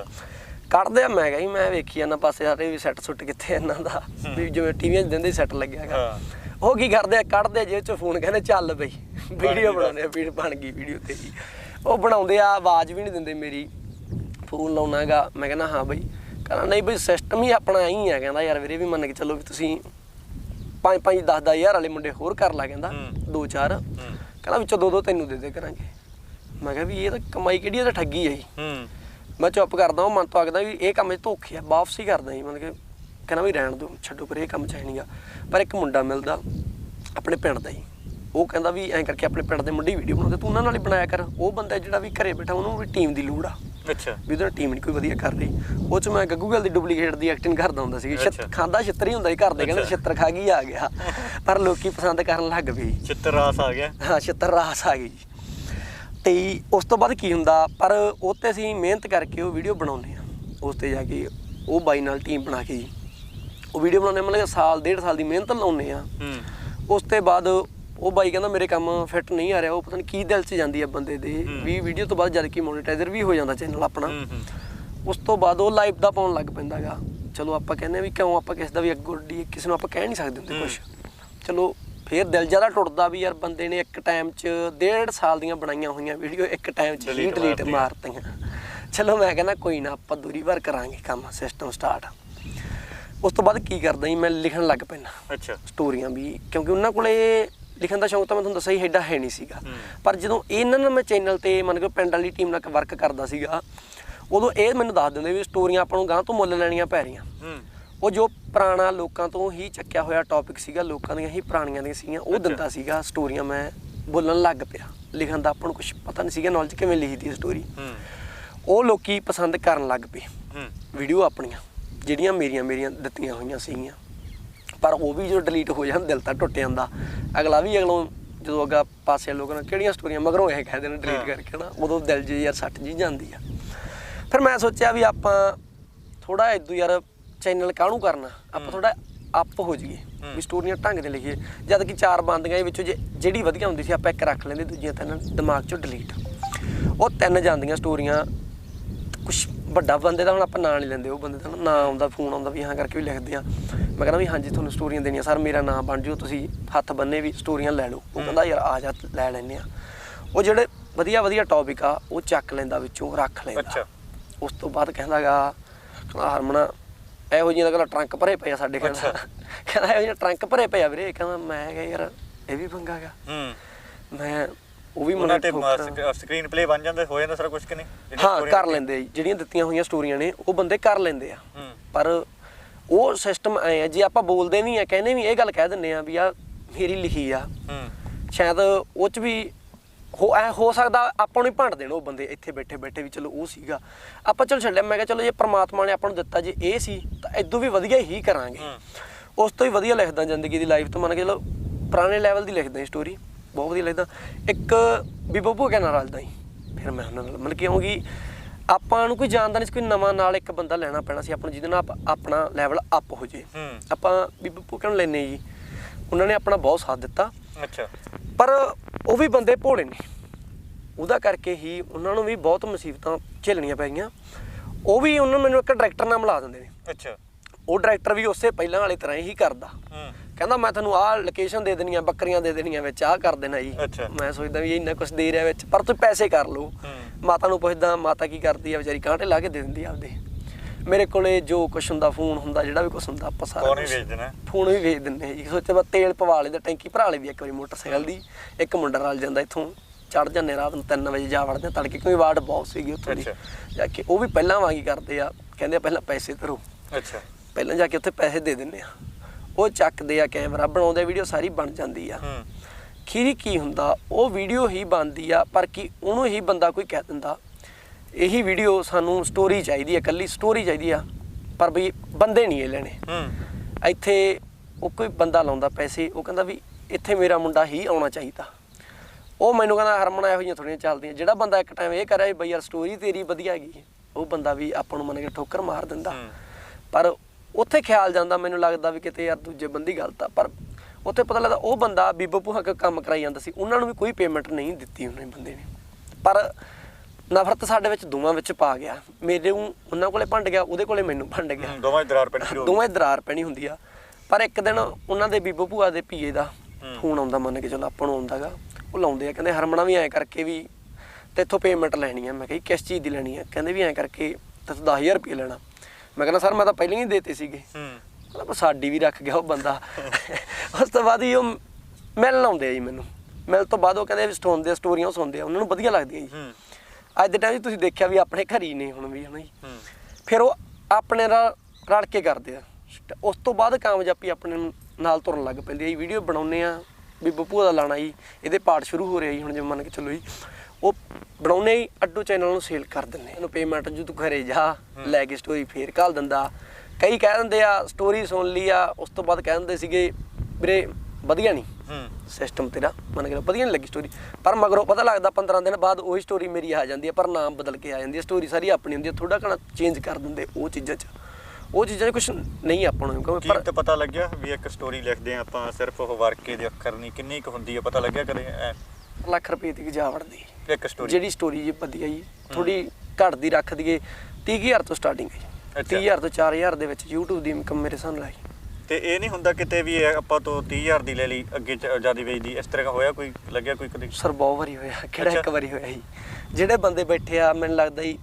ਕੱਢਦੇ ਆ ਮੈਂ ਕਿਹਾ ਮੈਂ ਵੇਖੀ ਜਾਂਦਾ ਪਾਸੇ ਸਾਰੇ ਵੀ ਸੈੱਟ ਸੁੱਟ ਕਿੱਥੇ ਇਹਨਾਂ ਦਾ। ਵੀ ਜਿਵੇਂ ਟੀਵੀਆਂ 'ਚ ਦਿੰਦੇ ਸੈੱਟ ਲੱਗਿਆਗਾ ਹਾਂ। ਉਹ ਕੀ ਕਰਦੇ ਆ ਕੱਢਦੇ ਜੇ ਚ ਫੋਨ ਕਹਿੰਦੇ ਚੱਲ ਬਈ। ਵੀਡੀਓ। ਬਣਾਉਂਦੇ ਆ ਵੀਡੀਓ ਬਣ ਗਈ ਵੀਡੀਓ ਤੇ ਉਹ ਬਣਾਉਂਦੇ ਆ ਆਵਾਜ਼ ਵੀ ਨਹੀਂ ਦਿੰਦੇ ਮੇਰੀ। ਫੋਨ ਲਾਉਣਾ ਹੈਗਾ ਮੈਂ ਕਹਿੰਦਾ ਹਾਂ ਬਈ। ਕਹਿੰਦਾ ਨਹੀਂ ਬਈ ਸਿਸਟਮ ਹੀ ਆਪਣਾ ਐਂ ਹੀ ਆ ਕਹਿੰਦਾ ਯਾਰ ਵੀਰੇ ਵੀ ਮੰਨ ਕੇ ਚੱਲੋ ਵੀ ਤੁਸੀਂ ਪੰਜ ਪੰਜ 10 ਦਸ ਹਜ਼ਾਰ ਵਾਲੇ ਮੁੰਡੇ ਹੋਰ ਕਰ ਲਾ ਕਹਿੰਦਾ ਹੂੰ। ਦੋ ਚਾਰ। ਹੂੰ। ਕਹਿੰਦਾ ਵਿੱਚੋਂ ਦੋ ਦੋ ਤੈਨੂੰ ਦੇ ਦੇ ਕਰਾਂਗੇ। ਮੈਂ ਕਿਹਾ ਵੀ ਇਹ ਤਾਂ ਕਮਾਈ ਕਿਹੜੀ ਇਹ ਤਾਂ ਠੱਗੀ ਹੈ ਜੀ। ਹੂੰ। ਮੈਂ ਚੁੱਪ ਕਰਦਾ ਉਹ ਮਨ ਤੋਂ ਆਖਦਾ ਵੀ ਇਹ ਕੰਮ 'ਚ ਧੋਖੇ ਆ ਵਾਪਸ ਹੀ ਕਰਦਾ ਜੀ। ਮਤਲਬ ਕਿ ਕਹਿੰਦਾ ਵੀ ਰਹਿਣ ਦਿਓ ਛੱਡੋ ਪਰ ਇਹ ਕੰਮ ਚਾਹੀਣੀਗਾ ਪਰ ਇੱਕ ਮੁੰਡਾ ਮਿਲਦਾ ਆਪਣੇ ਪਿੰਡ ਦਾ ਹੀ। ਉਹ ਕਹਿੰਦਾ ਵੀ ਐਂ ਕਰਕੇ ਆਪਣੇ ਪਿੰਡ ਦੇ ਮੁੰਡੇ ਵੀਡੀਓ ਬਣਾਉਂਦੇ ਤੂੰ ਉਹਨਾਂ ਨਾਲ ਹੀ ਬਣਾਇਆ ਕਰ। ਉਹ ਬੰਦਾ ਜਿਹੜਾ ਵੀ ਘਰੇ ਬੈਠਾ ਉਹਨੂੰ ਵੀ ਟੀਮ ਦੀ ਲੋੜ ਆ। ਅੱਛਾ। ਵੀ ਉਹਦਾ ਟੀਮ ਨਹੀਂ ਕੋਈ ਵਧੀਆ ਕਰ ਰਹੀ। ਉਹ ਚ ਮੈਂ ਗੱਗੂ ਗੱਲ ਦੀ ਡੁਪਲੀਕੇਟ ਦੀ ਐਕਟਿੰਗ ਕਰਦਾ ਹੁੰਦਾ ਸੀ। ਛਿੱਤ। ਖਾਂਦਾ ਛਿੱਤਰ ਹੀ ਹੁੰਦਾ ਸੀ ਘਰ ਦੇ ਕਹਿੰਦੇ। ਛਿੱਤਰ ਖਾ ਗਈ ਆ ਗਿਆ। ਪਰ ਲੋਕੀ ਪਸੰਦ ਕਰਨ ਲੱਗ ਪਏ। ਚਿੱਤਰ ਰਾਸ ਆ ਗਿਆ। ਹਾਂ ਛਿੱਤਰ ਰਾਸ ਆ ਗਈ। ਤੇ ਉਸ ਤੋਂ ਬਾਅਦ ਕੀ ਹੁੰਦਾ ਪਰ ਉਹ ਤੇ ਅਸੀਂ ਮਿਹਨਤ ਕਰਕੇ ਉਹ ਵੀਡੀਓ ਬਣਾਉਂਦੇ ਆ ਉਸ ਤੇ ਜਾ ਕੇ ਉਹ ਬਾਈ ਨਾਲ ਟੀਮ ਬਣਾ ਕੇ ਜੀ ਉਹ ਵੀਡੀਓ ਬਣਾਉਂਦੇ ਮਤਲਬ ਕਿ ਸਾਲ ਡੇਢ ਸਾਲ ਦੀ ਮਿਹਨਤ ਲਾਉਂਦੇ ਆ ਹੂੰ। ਉਸ ਤੋਂ ਬਾਅਦ ਉਹ ਬਾਈ ਕਹਿੰਦਾ ਮੇਰੇ ਕੰਮ ਫਿੱਟ ਨਹੀਂ ਆ ਰਿਹਾ। ਉਹ ਪਤਾ ਨਹੀਂ ਕੀ ਦਿਲ 'ਚ ਜਾਂਦੀ ਆ ਬੰਦੇ ਦੇ। ਵੀ ਵੀਡੀਓ ਤੋਂ ਬਾਅਦ ਜਦ ਕਿ ਮੋਨੇਟਾਈਜ਼ਰ ਵੀ ਹੋ ਜਾਂਦਾ ਚੈਨਲ ਆਪਣਾ। ਉਸ ਤੋਂ ਬਾਅਦ ਉਹ ਲਾਈਵ ਦਾ ਪਾਉਣ ਲੱਗ ਪੈਂਦਾਗਾ ਚਲੋ ਆਪਾਂ ਕਹਿੰਦੇ ਆ ਵੀ ਕਿਉਂ ਆਪਾਂ ਕਿਸੇ ਦਾ ਵੀ ਅੱਗੋਂ ਡੀ ਕਿਸੇ ਨੂੰ ਆਪਾਂ ਕਹਿ ਨਹੀਂ ਸਕਦੇ ਹੁੰਦੇ। ਕੁਝ ਚਲੋ ਫੇਰ ਦਿਲ ਜ਼ਿਆਦਾ ਟੁੱਟਦਾ ਵੀ ਯਾਰ ਬੰਦੇ ਨੇ ਇੱਕ ਟਾਈਮ 'ਚ ਡੇਢ ਸਾਲ ਦੀਆਂ ਬਣਾਈਆਂ ਹੋਈਆਂ ਵੀਡੀਓ ਇੱਕ ਟਾਈਮ 'ਚ ਹੀ ਡਿਲੀਟ ਮਾਰਤੀਆਂ। ਮਾਰਤੀਆਂ। ਚਲੋ ਮੈਂ ਕਹਿੰਦਾ ਕੋਈ ਨਾ ਆਪਾਂ ਦੂਰੀ ਵਾਰ ਕਰਾਂਗੇ ਕੰਮ ਸਿਸਟਮ ਸਟਾਰਟ ਉਸ ਤੋਂ ਬਾਅਦ ਕੀ ਕਰਦਾ ਜੀ ਮੈਂ ਲਿਖਣ ਲੱਗ ਪੈਣਾ ਅੱਛਾ। ਸਟੋਰੀਆਂ ਵੀ ਕਿਉਂਕਿ ਉਹਨਾਂ ਕੋਲੇ ਲਿਖਣ ਦਾ ਸ਼ੌਂਕ ਤਾਂ ਮੈਂ ਤੁਹਾਨੂੰ ਦੱਸਿਆ ਹੀ ਐਡਾ ਹੈ ਨਹੀਂ ਸੀਗਾ। ਪਰ ਜਦੋਂ ਇਹਨਾਂ ਨਾਲ ਮੈਂ ਚੈਨਲ ਤੇ ਮੰਨ ਕੇ ਪਿੰਡ ਵਾਲੀ ਟੀਮ ਨਾਲ ਵਰਕ ਕਰਦਾ ਸੀਗਾ ਉਦੋਂ ਇਹ ਮੈਨੂੰ ਦੱਸ ਦਿੰਦੇ ਵੀ ਸਟੋਰੀਆਂ ਆਪਾਂ ਨੂੰ ਗਾਂ ਤੋਂ ਮੁੱਲ ਲੈਣੀਆਂ ਪੈ ਰਹੀਆਂ। ਉਹ ਜੋ ਪੁਰਾਣਾ ਲੋਕਾਂ ਤੋਂ ਹੀ ਚੱਕਿਆ ਹੋਇਆ ਟੌਪਿਕ ਸੀਗਾ ਲੋਕਾਂ ਦੀਆਂ ਹੀ ਪੁਰਾਣੀਆਂ ਦੀਆਂ ਸੀਗੀਆਂ ਉਹ। ਦਿੰਦਾ ਸੀਗਾ ਸਟੋਰੀਆਂ ਮੈਂ ਬੋਲਣ ਲੱਗ ਪਿਆ। ਲਿਖਣ ਦਾ ਆਪਾਂ ਨੂੰ ਕੁਝ ਪਤਾ ਨਹੀਂ ਸੀਗਾ ਨੌਲੇਜ ਕਿਵੇਂ ਲਿਖਦੀ ਹੈ। ਸਟੋਰੀ ਉਹ ਲੋਕੀ ਪਸੰਦ ਕਰਨ ਲੱਗ ਪਏ। ਵੀਡੀਓ ਆਪਣੀਆਂ। ਜਿਹੜੀਆਂ ਮੇਰੀਆਂ ਮੇਰੀਆਂ ਦਿੱਤੀਆਂ ਹੋਈਆਂ ਸੀਗੀਆਂ। ਪਰ ਉਹ ਵੀ ਜਦੋਂ ਡਿਲੀਟ ਹੋ ਜਾਂਦਾ ਦਿਲ ਤਾਂ ਟੁੱਟ ਜਾਂਦਾ। ਅਗਲਾ ਵੀ ਅਗਲੋਂ ਜਦੋਂ ਅੱਗਾ ਪਾਸੇ ਲੋਕਾਂ ਨੇ ਕਿਹੜੀਆਂ ਸਟੋਰੀਆਂ ਮਗਰੋਂ ਇਹ ਕਹਿ ਦੇਣ ਡਿਲੀਟ। ਕਰਕੇ ਨਾ ਉਦੋਂ ਦਿਲ 'ਚ ਯਾਰ ਸੱਟ ਜੀ ਜਾਂਦੀ ਆ। ਫਿਰ ਮੈਂ ਸੋਚਿਆ ਵੀ ਆਪਾਂ ਥੋੜਾ ਇਦੋਂ ਯਾਰ ਚੈਨਲ ਕਾਹਨੂੰ ਕਰਨਾ? ਆਪਾਂ। ਥੋੜਾ ਅਪ ਹੋ ਜਾਈਏ। ਵੀ ਸਟੋਰੀਆਂ ਢੰਗ ਦੇ ਲਿਖੀਏ। ਜਦ ਕਿ ਚਾਰ ਬੰਦੀਆਂ ਵਿੱਚੋਂ ਜਿਹੜੀ ਵਧੀਆ ਹੁੰਦੀ ਸੀ ਆਪਾਂ ਇੱਕ ਰੱਖ ਲੈਂਦੇ ਦੂਜੀਆਂ ਤਿੰਨ ਦਿਮਾਗ 'ਚੋਂ ਡਿਲੀਟ ਉਹ ਤਿੰਨ ਜਾਂਦੀਆਂ ਸਟੋਰੀਆਂ ਕੁਛ ਵੱਡਾ ਬੰਦੇ ਦਾ ਹੁਣ ਆਪਾਂ ਨਾਂ ਨਹੀਂ ਲੈਂਦੇ ਉਹ ਬੰਦੇ ਦਾ ਨਾਂ ਆਉਂਦਾ ਫੋਨ ਆਉਂਦਾ ਵੀ ਹਾਂ ਕਰਕੇ ਵੀ ਲਿਖਦੇ ਆ ਮੈਂ ਕਹਿੰਦਾ ਵੀ ਹਾਂਜੀ ਤੁਹਾਨੂੰ ਸਟੋਰੀਆਂ ਦੇਣੀਆਂ। ਸਰ ਮੇਰਾ ਨਾਂ ਬਣ ਜਿਓ ਤੁਸੀਂ ਹੱਥ ਬੰਨੇ ਵੀ ਸਟੋਰੀਆਂ ਲੈ ਲਓ। ਉਹ ਕਹਿੰਦਾ ਯਾਰ ਆ ਜਾ ਲੈ ਲੈਨੇ ਆ। ਉਹ ਜਿਹੜੇ ਵਧੀਆ ਵਧੀਆ ਟੌਪਿਕ ਆ ਉਹ ਚੱਕ ਲੈਂਦਾ ਵਿੱਚੋਂ ਰੱਖ ਲੈਂਦਾ। ਅੱਛਾ। ਉਸ ਤੋਂ ਬਾਅਦ ਕਹਿੰਦਾਗਾ ਕਹਿੰਦਾ ਹਰਮਨ ਇਹੋ ਜਿਹੀਆਂ ਦਾ ਕਹਿੰਦਾ ਟਰੰਕ ਭਰੇ ਪਏ ਆ ਸਾਡੇ ਕਹਿੰਦਾ। ਕਹਿੰਦਾ ਇਹੋ ਜਿਹੀਆਂ ਟਰੰਕ ਭਰੇ ਪਏ ਆ ਵੀਰੇ। ਕਹਿੰਦਾ ਮੈਂ ਕਿਹਾ ਯਾਰ ਇਹ ਵੀ ਪੰਗਾ ਗਾ। ਹੂੰ। ਮੈਂ ਉਹ ਵੀ ਉਹਨਾਂ ਤੇ ਸਕਰੀਨ ਪਲੇ ਬਣ ਜਾਂਦਾ ਹੋ ਜਾਂਦਾ ਸਾਰਾ ਕੁਝ ਕਿ ਨਹੀਂ? ਹਾਂ ਕਰ? ਲੈਂਦੇ। ਜਿਹੜੀਆਂ ਦਿੱਤੀਆਂ ਹੋਈਆਂ ਸਟੋਰੀਆਂ ਨੇ ਉਹ ਬੰਦੇ ਕਰ ਲੈਂਦੇ ਆ। ਪਰ ਉਹ ਸਿਸਟਮ ਐ ਆ ਜੇ ਆਪਾਂ ਬੋਲਦੇ ਵੀ ਆ ਕਹਿੰਦੇ ਵੀ ਇਹ ਗੱਲ ਕਹਿ ਦਿੰਨੇ ਆ ਵੀ ਆ ਮੇਰੀ ਲਿਖੀ ਆ। ਹੂੰ। ਸ਼ਾਇਦ ਉਹ ਚ ਵੀ ਹੋ ਐ ਹੋ ਸਕਦਾ ਆਪਾਂ ਨੂੰ ਹੀ ਭੰਡ ਦੇਣ ਉਹ ਬੰਦੇ ਇੱਥੇ ਬੈਠੇ ਬੈਠੇ ਵੀ ਚਲੋ ਉਹ ਸੀਗਾ। ਆਪਾਂ ਚਲ ਛੱਡਿਆ ਮੈਂ ਕਿਹਾ ਚਲੋ ਜੇ ਪ੍ਰਮਾਤਮਾ ਨੇ ਆਪਾਂ ਨੂੰ ਦਿੱਤਾ ਜੇ ਇਹ ਸੀ ਤਾਂ ਇਦੋਂ ਵੀ ਵਧੀਆ ਹੀ ਕਰਾਂਗੇ। ਹੂੰ। ਉਸ ਤੋਂ ਹੀ ਵਧੀਆ ਲਿਖਦਾ ਜ਼ਿੰਦਗੀ ਦੀ ਲਾਈਫ ਤੋਂ ਮੰਨ ਕੇ ਚਲੋ ਪੁਰਾਣੇ ਲੈਵਲ ਦੀ ਲਿਖਦਾ ਸਟੋਰੀ ਬਹੁਤ ਵਧੀਆ ਲਿਖਦਾ ਇੱਕ ਵੀ ਬੱਬੂ ਕਹਿਣਾ ਰਲਦਾ ਹੀ। ਫਿਰ ਮੈਂ ਉਹਨਾਂ ਨਾਲ ਮਤਲਬ ਕਿਉਂਕਿ ਆਪਾਂ ਨੂੰ ਕੋਈ ਜਾਣਦਾ ਨਹੀਂ ਕੋਈ ਨਵਾਂ ਨਾਲ ਇੱਕ ਬੰਦਾ ਲੈਣਾ ਪੈਣਾ ਸੀ ਆਪਾਂ ਨੂੰ ਜਿਹਦੇ ਨਾਲ ਆਪ- ਆਪਣਾ ਲੈਵਲ ਅਪ ਹੋ ਜੇ। ਆਪਾਂ ਵੀ ਬੱਬੂ ਕਹਿਣ ਲੈਨੇ ਜੀ? ਉਹਨਾਂ ਨੇ ਆਪਣਾ ਬਹੁਤ ਸਾਥ ਦਿੱਤਾ। ਅੱਛਾ। ਪਰ ਉਹ ਵੀ ਬੰਦੇ ਭੋਲੇ ਨੇ। ਉਹਦਾ ਕਰਕੇ ਹੀ ਉਹਨਾਂ ਨੂੰ ਵੀ ਬਹੁਤ ਮੁਸੀਬਤਾਂ ਝੇਲਣੀਆਂ ਪੈ ਗਈਆਂ। ਉਹ ਵੀ ਉਹਨਾਂ ਨੂੰ ਮੈਨੂੰ ਇੱਕ ਡਾਇਰੈਕਟਰ ਨਾਲ ਮਿਲਾ ਦਿੰਦੇ ਨੇ। ਅੱਛਾ। ਉਹ ਡਾਇਰੈਕਟਰ ਵੀ ਉਸੇ ਪਹਿਲਾਂ ਵਾਲੀ ਤਰ੍ਹਾਂ ਹੀ ਕਰਦਾ। ਹੂੰ। ਕਹਿੰਦਾ ਮੈਂ ਤੁਹਾਨੂੰ ਆਹ ਲੋਕੇਸ਼ਨ ਦੇ ਦੇਣੀ ਆ ਬੱਕਰੀਆਂ ਦੇ ਦੇਣੀਆਂ ਵਿੱਚ ਆਹ ਕਰ ਦੇਣਾ ਜੀ। ਅੱਛਾ। ਮੈਂ ਸੋਚਦਾ ਵੀ ਇੰਨਾ ਕੁਝ ਦੇ ਰਿਹਾ ਵਿੱਚ ਪਰ ਤੁਸੀਂ ਪੈਸੇ ਕਰ ਲਓ ਹੂੰ। ਮਾਤਾ ਨੂੰ ਪੁੱਛਦਾ ਮਾਤਾ ਕੀ ਕਰਦੀ ਆ ਵਿਚਾਰੀ ਕਾਂਟੇ ਲਾ ਕੇ ਦੇ ਦਿੰਦੀ ਆ ਆਪਦੇ? ਮੇਰੇ ਕੋਲੇ ਜੋ ਕੁਝ ਹੁੰਦਾ ਫੋਨ ਹੁੰਦਾ ਜਿਹੜਾ ਵੀ ਕੁਝ ਹੁੰਦਾ ਆਪਾਂ ਸਾਰਾ ਕੌਣ ਵੀ ਕੁਛ- ਵੇਚ ਦੇਣਾ। ਫੋਨ ਵੀ ਵੇਚ ਦਿੰਦੇ ਆ ਜੀ। ਸੋਚਿਆ ਬਾ ਤੇਲ ਪਵਾ ਦਾ ਟੈਂਕੀ ਭਰਾ ਲਈ ਦੀ ਇੱਕ ਵਾਰੀ ਮੋਟਰਸਾਈਕਲ ਦੀ। ਇੱਕ ਮੁੰਡਾ ਰਲ ਜਾਂਦਾ ਇੱਥੋਂ ਚੜ ਜਾਂਦੇ ਰਾਤ ਨੂੰ 3 ਵਜੇ ਜਾ ਵੜਦੇ ਆ ਤੜਕੇ ਕਿਉਂਕਿ ਵਾਰਡ ਬਹੁਤ ਸੀਗੀ ਉੱਥੋਂ ਦੀ। ਅੱਛਾ। ਜਾ ਕੇ ਉਹ ਵੀ ਪਹਿਲਾਂ ਵਾਂਗੀ ਕਰਦੇ ਆ ਕਹਿੰਦੇ ਆ ਪਹਿਲਾਂ ਪੈਸੇ ਧਰੋ। ਅੱਛਾ। ਪਹਿਲਾਂ ਜਾ ਕੇ ਉੱਥੇ ਪੈਸੇ ਦੇ ਦਿੰਦੇ ਆ। ਉਹ ਚੱਕਦੇ ਆ ਕੈਮਰਾ ਬਣਾਉਂਦੇ ਵੀਡੀਓ ਸਾਰੀ ਬਣ ਜਾਂਦੀ ਆ। ਖੀਰੀ ਕੀ ਹੁੰਦਾ ਉਹ ਵੀਡੀਓ ਹੀ ਬਣਦੀ ਆ ਪਰ ਕੀ ਉਹਨੂੰ ਹੀ ਬੰਦਾ ਕੋਈ ਕਹਿ ਦਿੰਦਾ। ਇਹੀ ਵੀਡੀਓ ਸਾਨੂੰ ਸਟੋਰੀ ਚਾਹੀਦੀ ਆ ਕੱਲੀ ਸਟੋਰੀ ਚਾਹੀਦੀ ਆ ਪਰ ਬਈ ਬੰਦੇ ਨਹੀਂ ਇਹ ਲੈਣੇ। ਹੂੰ। ਇੱਥੇ ਉਹ ਕੋਈ ਬੰਦਾ ਲਾਉਂਦਾ ਪੈਸੇ ਉਹ ਕਹਿੰਦਾ ਵੀ ਇੱਥੇ ਮੇਰਾ ਮੁੰਡਾ ਹੀ ਆਉਣਾ ਚਾਹੀਦਾ। ਉਹ ਮੈਨੂੰ ਕਹਿੰਦਾ ਹਰਮਨ ਇਹੋ ਜਿਹੀਆਂ ਥੋੜੀਆਂ ਚੱਲਦੀਆਂ ਜਿਹੜਾ ਬੰਦਾ ਇੱਕ ਟਾਈਮ ਇਹ ਕਰਿਆ ਵੀ ਬਈ ਯਾਰ ਸਟੋਰੀ ਤੇਰੀ ਵਧੀਆ ਹੈਗੀ ਉਹ ਬੰਦਾ ਵੀ ਆਪਾਂ ਨੂੰ ਮੰਨ ਕੇ ਠੋਕਰ ਮਾਰ ਦਿੰਦਾ। ਪਰ ਉੱਥੇ ਖਿਆਲ ਜਾਂਦਾ ਮੈਨੂੰ ਲੱਗਦਾ ਵੀ ਕਿਤੇ ਯਾਰ ਦੂਜੇ ਬੰਦੀ ਗਲਤ ਆ ਪਰ ਉੱਥੇ ਪਤਾ ਲੱਗਦਾ ਉਹ ਬੰਦਾ ਬੀਬੋ ਭੂਆ ਕੇ ਕੰਮ ਕਰਾਈ ਜਾਂਦਾ ਸੀ ਉਹਨਾਂ ਨੂੰ ਵੀ ਕੋਈ ਪੇਮੈਂਟ ਨਹੀਂ ਦਿੱਤੀ ਉਹਨੇ ਬੰਦੇ ਨੇ। ਪਰ ਨਫ਼ਰਤ ਸਾਡੇ ਵਿੱਚ ਦੋਵਾਂ ਵਿੱਚ ਪਾ ਗਿਆ। ਮੇਰੇ ਨੂੰ ਉਹਨਾਂ ਕੋਲੇ ਭੰਡ ਗਿਆ ਉਹਦੇ ਕੋਲੇ ਮੈਨੂੰ ਭੰਡ ਗਿਆ। ਦੋਵਾਂ ਦੀ ਦਰਾਰ ਪੈਣੀ ਦੋਵੇਂ ਦਰਾਰ ਪੈਣੀ ਹੁੰਦੀ ਆ। ਪਰ ਇੱਕ ਦਿਨ ਉਹਨਾਂ ਦੇ ਬੀਬੋ ਭੂਆ ਦੇ ਪੀਏ ਦਾ। ਫੋਨ ਆਉਂਦਾ ਮੰਨ ਕੇ ਚਲੋ ਆਪਾਂ ਨੂੰ ਆਉਂਦਾਗਾ ਉਹ ਲਾਉਂਦੇ ਆ ਕਹਿੰਦੇ ਹਰਮਣਾ ਵੀ ਐਂ ਕਰਕੇ ਵੀ ਤੇਥੋਂ ਪੇਮੈਂਟ ਲੈਣੀ ਆ। ਮੈਂ ਕਿਹਾ ਕਿਸ ਚੀਜ਼ ਦੀ ਲੈਣੀ ਆ? ਕਹਿੰਦੇ ਵੀ ਐਂ ਕਰਕੇ ਤੇਥੋਂ 10000 ਰੁਪਏ ਲੈਣਾ। ਮੈਂ ਕਹਿੰਦਾ ਸਰ ਮੈਂ ਤਾਂ ਪਹਿਲਾਂ ਹੀ ਦੇਤੇ ਸੀਗੇ। ਹੂੰ। ਪਰ ਸਾਡੀ ਵੀ ਰੱਖ ਗਿਆ ਉਹ ਬੰਦਾ। ਉਸ ਤੋਂ ਬਾਅਦ ਹੀ ਉਹ ਮਿਲਣ ਆਉਂਦੇ ਆ ਜੀ ਮੈਨੂੰ। ਮਿਲ ਤੋਂ ਬਾਅਦ ਉਹ ਕਹਿੰਦੇ ਵੀ ਸੁਣਦੇ ਆ ਸਟੋਰੀਆਂ ਉਹ ਸੁਣਦੇ ਆ। ਉਹਨਾਂ ਨੂੰ ਵਧੀਆ ਲੱਗਦੀਆਂ ਜੀ। ਹੂੰ। ਅੱਜ ਦੇ ਟਾਈਮ 'ਚ ਤੁਸੀਂ ਦੇਖਿਆ ਵੀ ਆਪਣੇ ਘਰ ਹੀ ਨੇ ਹੁਣ ਵੀ ਹਨਾ ਜੀ। ਹੂੰ। ਫਿਰ ਉਹ ਆਪਣੇ ਨਾਲ ਰਲ ਕੇ ਕਰਦੇ ਆ। ਉਸ ਤੋਂ ਬਾਅਦ ਕਾਮਯਾਬੀ ਆਪਣੇ ਨਾਲ ਤੁਰਨ ਲੱਗ ਪੈਂਦੀ ਹੈ ਜੀ। ਵੀਡੀਓ ਬਣਾਉਨੇ ਆ ਵੀ ਬੱਪੂ ਦਾ ਲਾਣਾ ਜੀ। ਇਹਦੇ ਪਾਰਟ ਸ਼ੁਰੂ ਹੋ ਰਿਹਾ ਜੀ ਹੁਣ ਜੇ ਮੰਨ ਕੇ ਚੱਲੋ ਜੀ। ਉਹ ਬਣਾਉਨੇ ਹੀ ਅੱਡੋ ਚੈਨਲ ਨੂੰ ਸੇਲ ਕਰ ਦਿੰਦੇ ਇਹਨੂੰ ਪੇਮੈਂਟ ਜੋ ਤੂੰ ਘਰੇ ਜਾ ਲੈ ਕੇ ਸਟੋਰੀ ਫੇਰ ਘੱਲ ਦਿੰਦਾ। ਕਈ ਕਹਿ ਦਿੰਦੇ ਆ ਸਟੋਰੀ ਸੁਣ ਲਈ ਆ ਉਸ ਤੋਂ ਬਾਅਦ ਕਹਿ ਦਿੰਦੇ ਸੀਗੇ ਵੀਰੇ ਵਧੀਆ ਨਹੀਂ ਹੂੰ। ਸਿਸਟਮ ਤੇਰਾ ਮੰਨ ਕੇ ਚੱਲੋ, ਵਧੀਆ ਨਹੀਂ ਲੱਗੀ ਸਟੋਰੀ ਪਰ ਮਗਰੋਂ ਪਤਾ ਲੱਗਦਾ 15 ਦਿਨ ਬਾਅਦ ਉਹੀ ਸਟੋਰੀ ਮੇਰੀ ਆ ਜਾਂਦੀ ਹੈ ਪਰ ਨਾਮ ਬਦਲ ਕੇ ਆ ਜਾਂਦੀ ਹੈ ਸਟੋਰੀ ਸਾਰੀ ਆਪਣੀ ਹੁੰਦੀ ਹੈ ਥੋੜਾ ਘਣਾ ਚੇਂਜ ਕਰ ਦਿੰਦੇ ਉਹ ਚੀਜ਼ਾਂ 'ਚ। ਉਹ ਚੀਜ਼ਾਂ 'ਚ ਕੁਝ ਨਹੀਂ ਆਪਾਂ ਨੂੰ ਕਿਉਂਕਿ ਪਰ ਤੇ ਪਤਾ ਲੱਗਿਆ ਵੀ ਇੱਕ ਸਟੋਰੀ ਲਿਖਦੇ ਆ ਆਪਾਂ ਸਿਰਫ ਉਹ ਵਰਕੇ ਦੇ ਅੱਖਰ ਨਹੀਂ ਕਿੰਨੀ ਕੁ ਹੁੰਦੀ ਆ ਪਤਾ ਲੱਗਿਆ ਕਦੇ? ਲੱਖ ਰੁਪਏ ਦੀ ਜਾ ਵੜਦੀ ਇੱਕ ਸਟੋਰੀ ਜਿਹੜੀ ਸਟੋਰੀ ਜੀ ਵਧੀਆ ਜੀ ਥੋੜੀ ਘਟਦੀ ਰੱਖ ਦਈਏ 30000 ਤੋਂ ਸਟਾਰਟਿੰਗ ਹੈ ਜੀ। ਅੱਛਾ। 30000 ਤੋਂ 4000 ਦੇ ਵਿੱਚ YouTube ਦੀ ਇਨਕਮ ਮੇਰੇ ਸਾਹਮਣੇ ਆਈ। ਤੇ ਇਹ ਨਹੀਂ ਹੁੰਦਾ ਕਿਤੇ ਵੀ ਆਪਾਂ ਤੋਂ 30000 ਦੀ ਲੈ ਲਈ ਅੱਗੇ ਜ਼ਿਆਦਾ ਵੇਚਦੀ ਇਸ ਤਰ੍ਹਾਂ ਦਾ ਹੋਇਆ ਕੋਈ ਲੱਗਿਆ ਕੋਈ ਕਦੇ? ਸਰ ਬਹੁਤ ਵਾਰੀ ਹੋਇਆ ਕਿਹੜਾ ਇੱਕ। ਵਾਰੀ ਹੋਇਆ ਜੀ। ਜਿਹੜੇ ਬੰਦੇ ਬੈਠੇ ਆ ਮੈਨੂੰ ਲੱਗਦਾ ਜੀ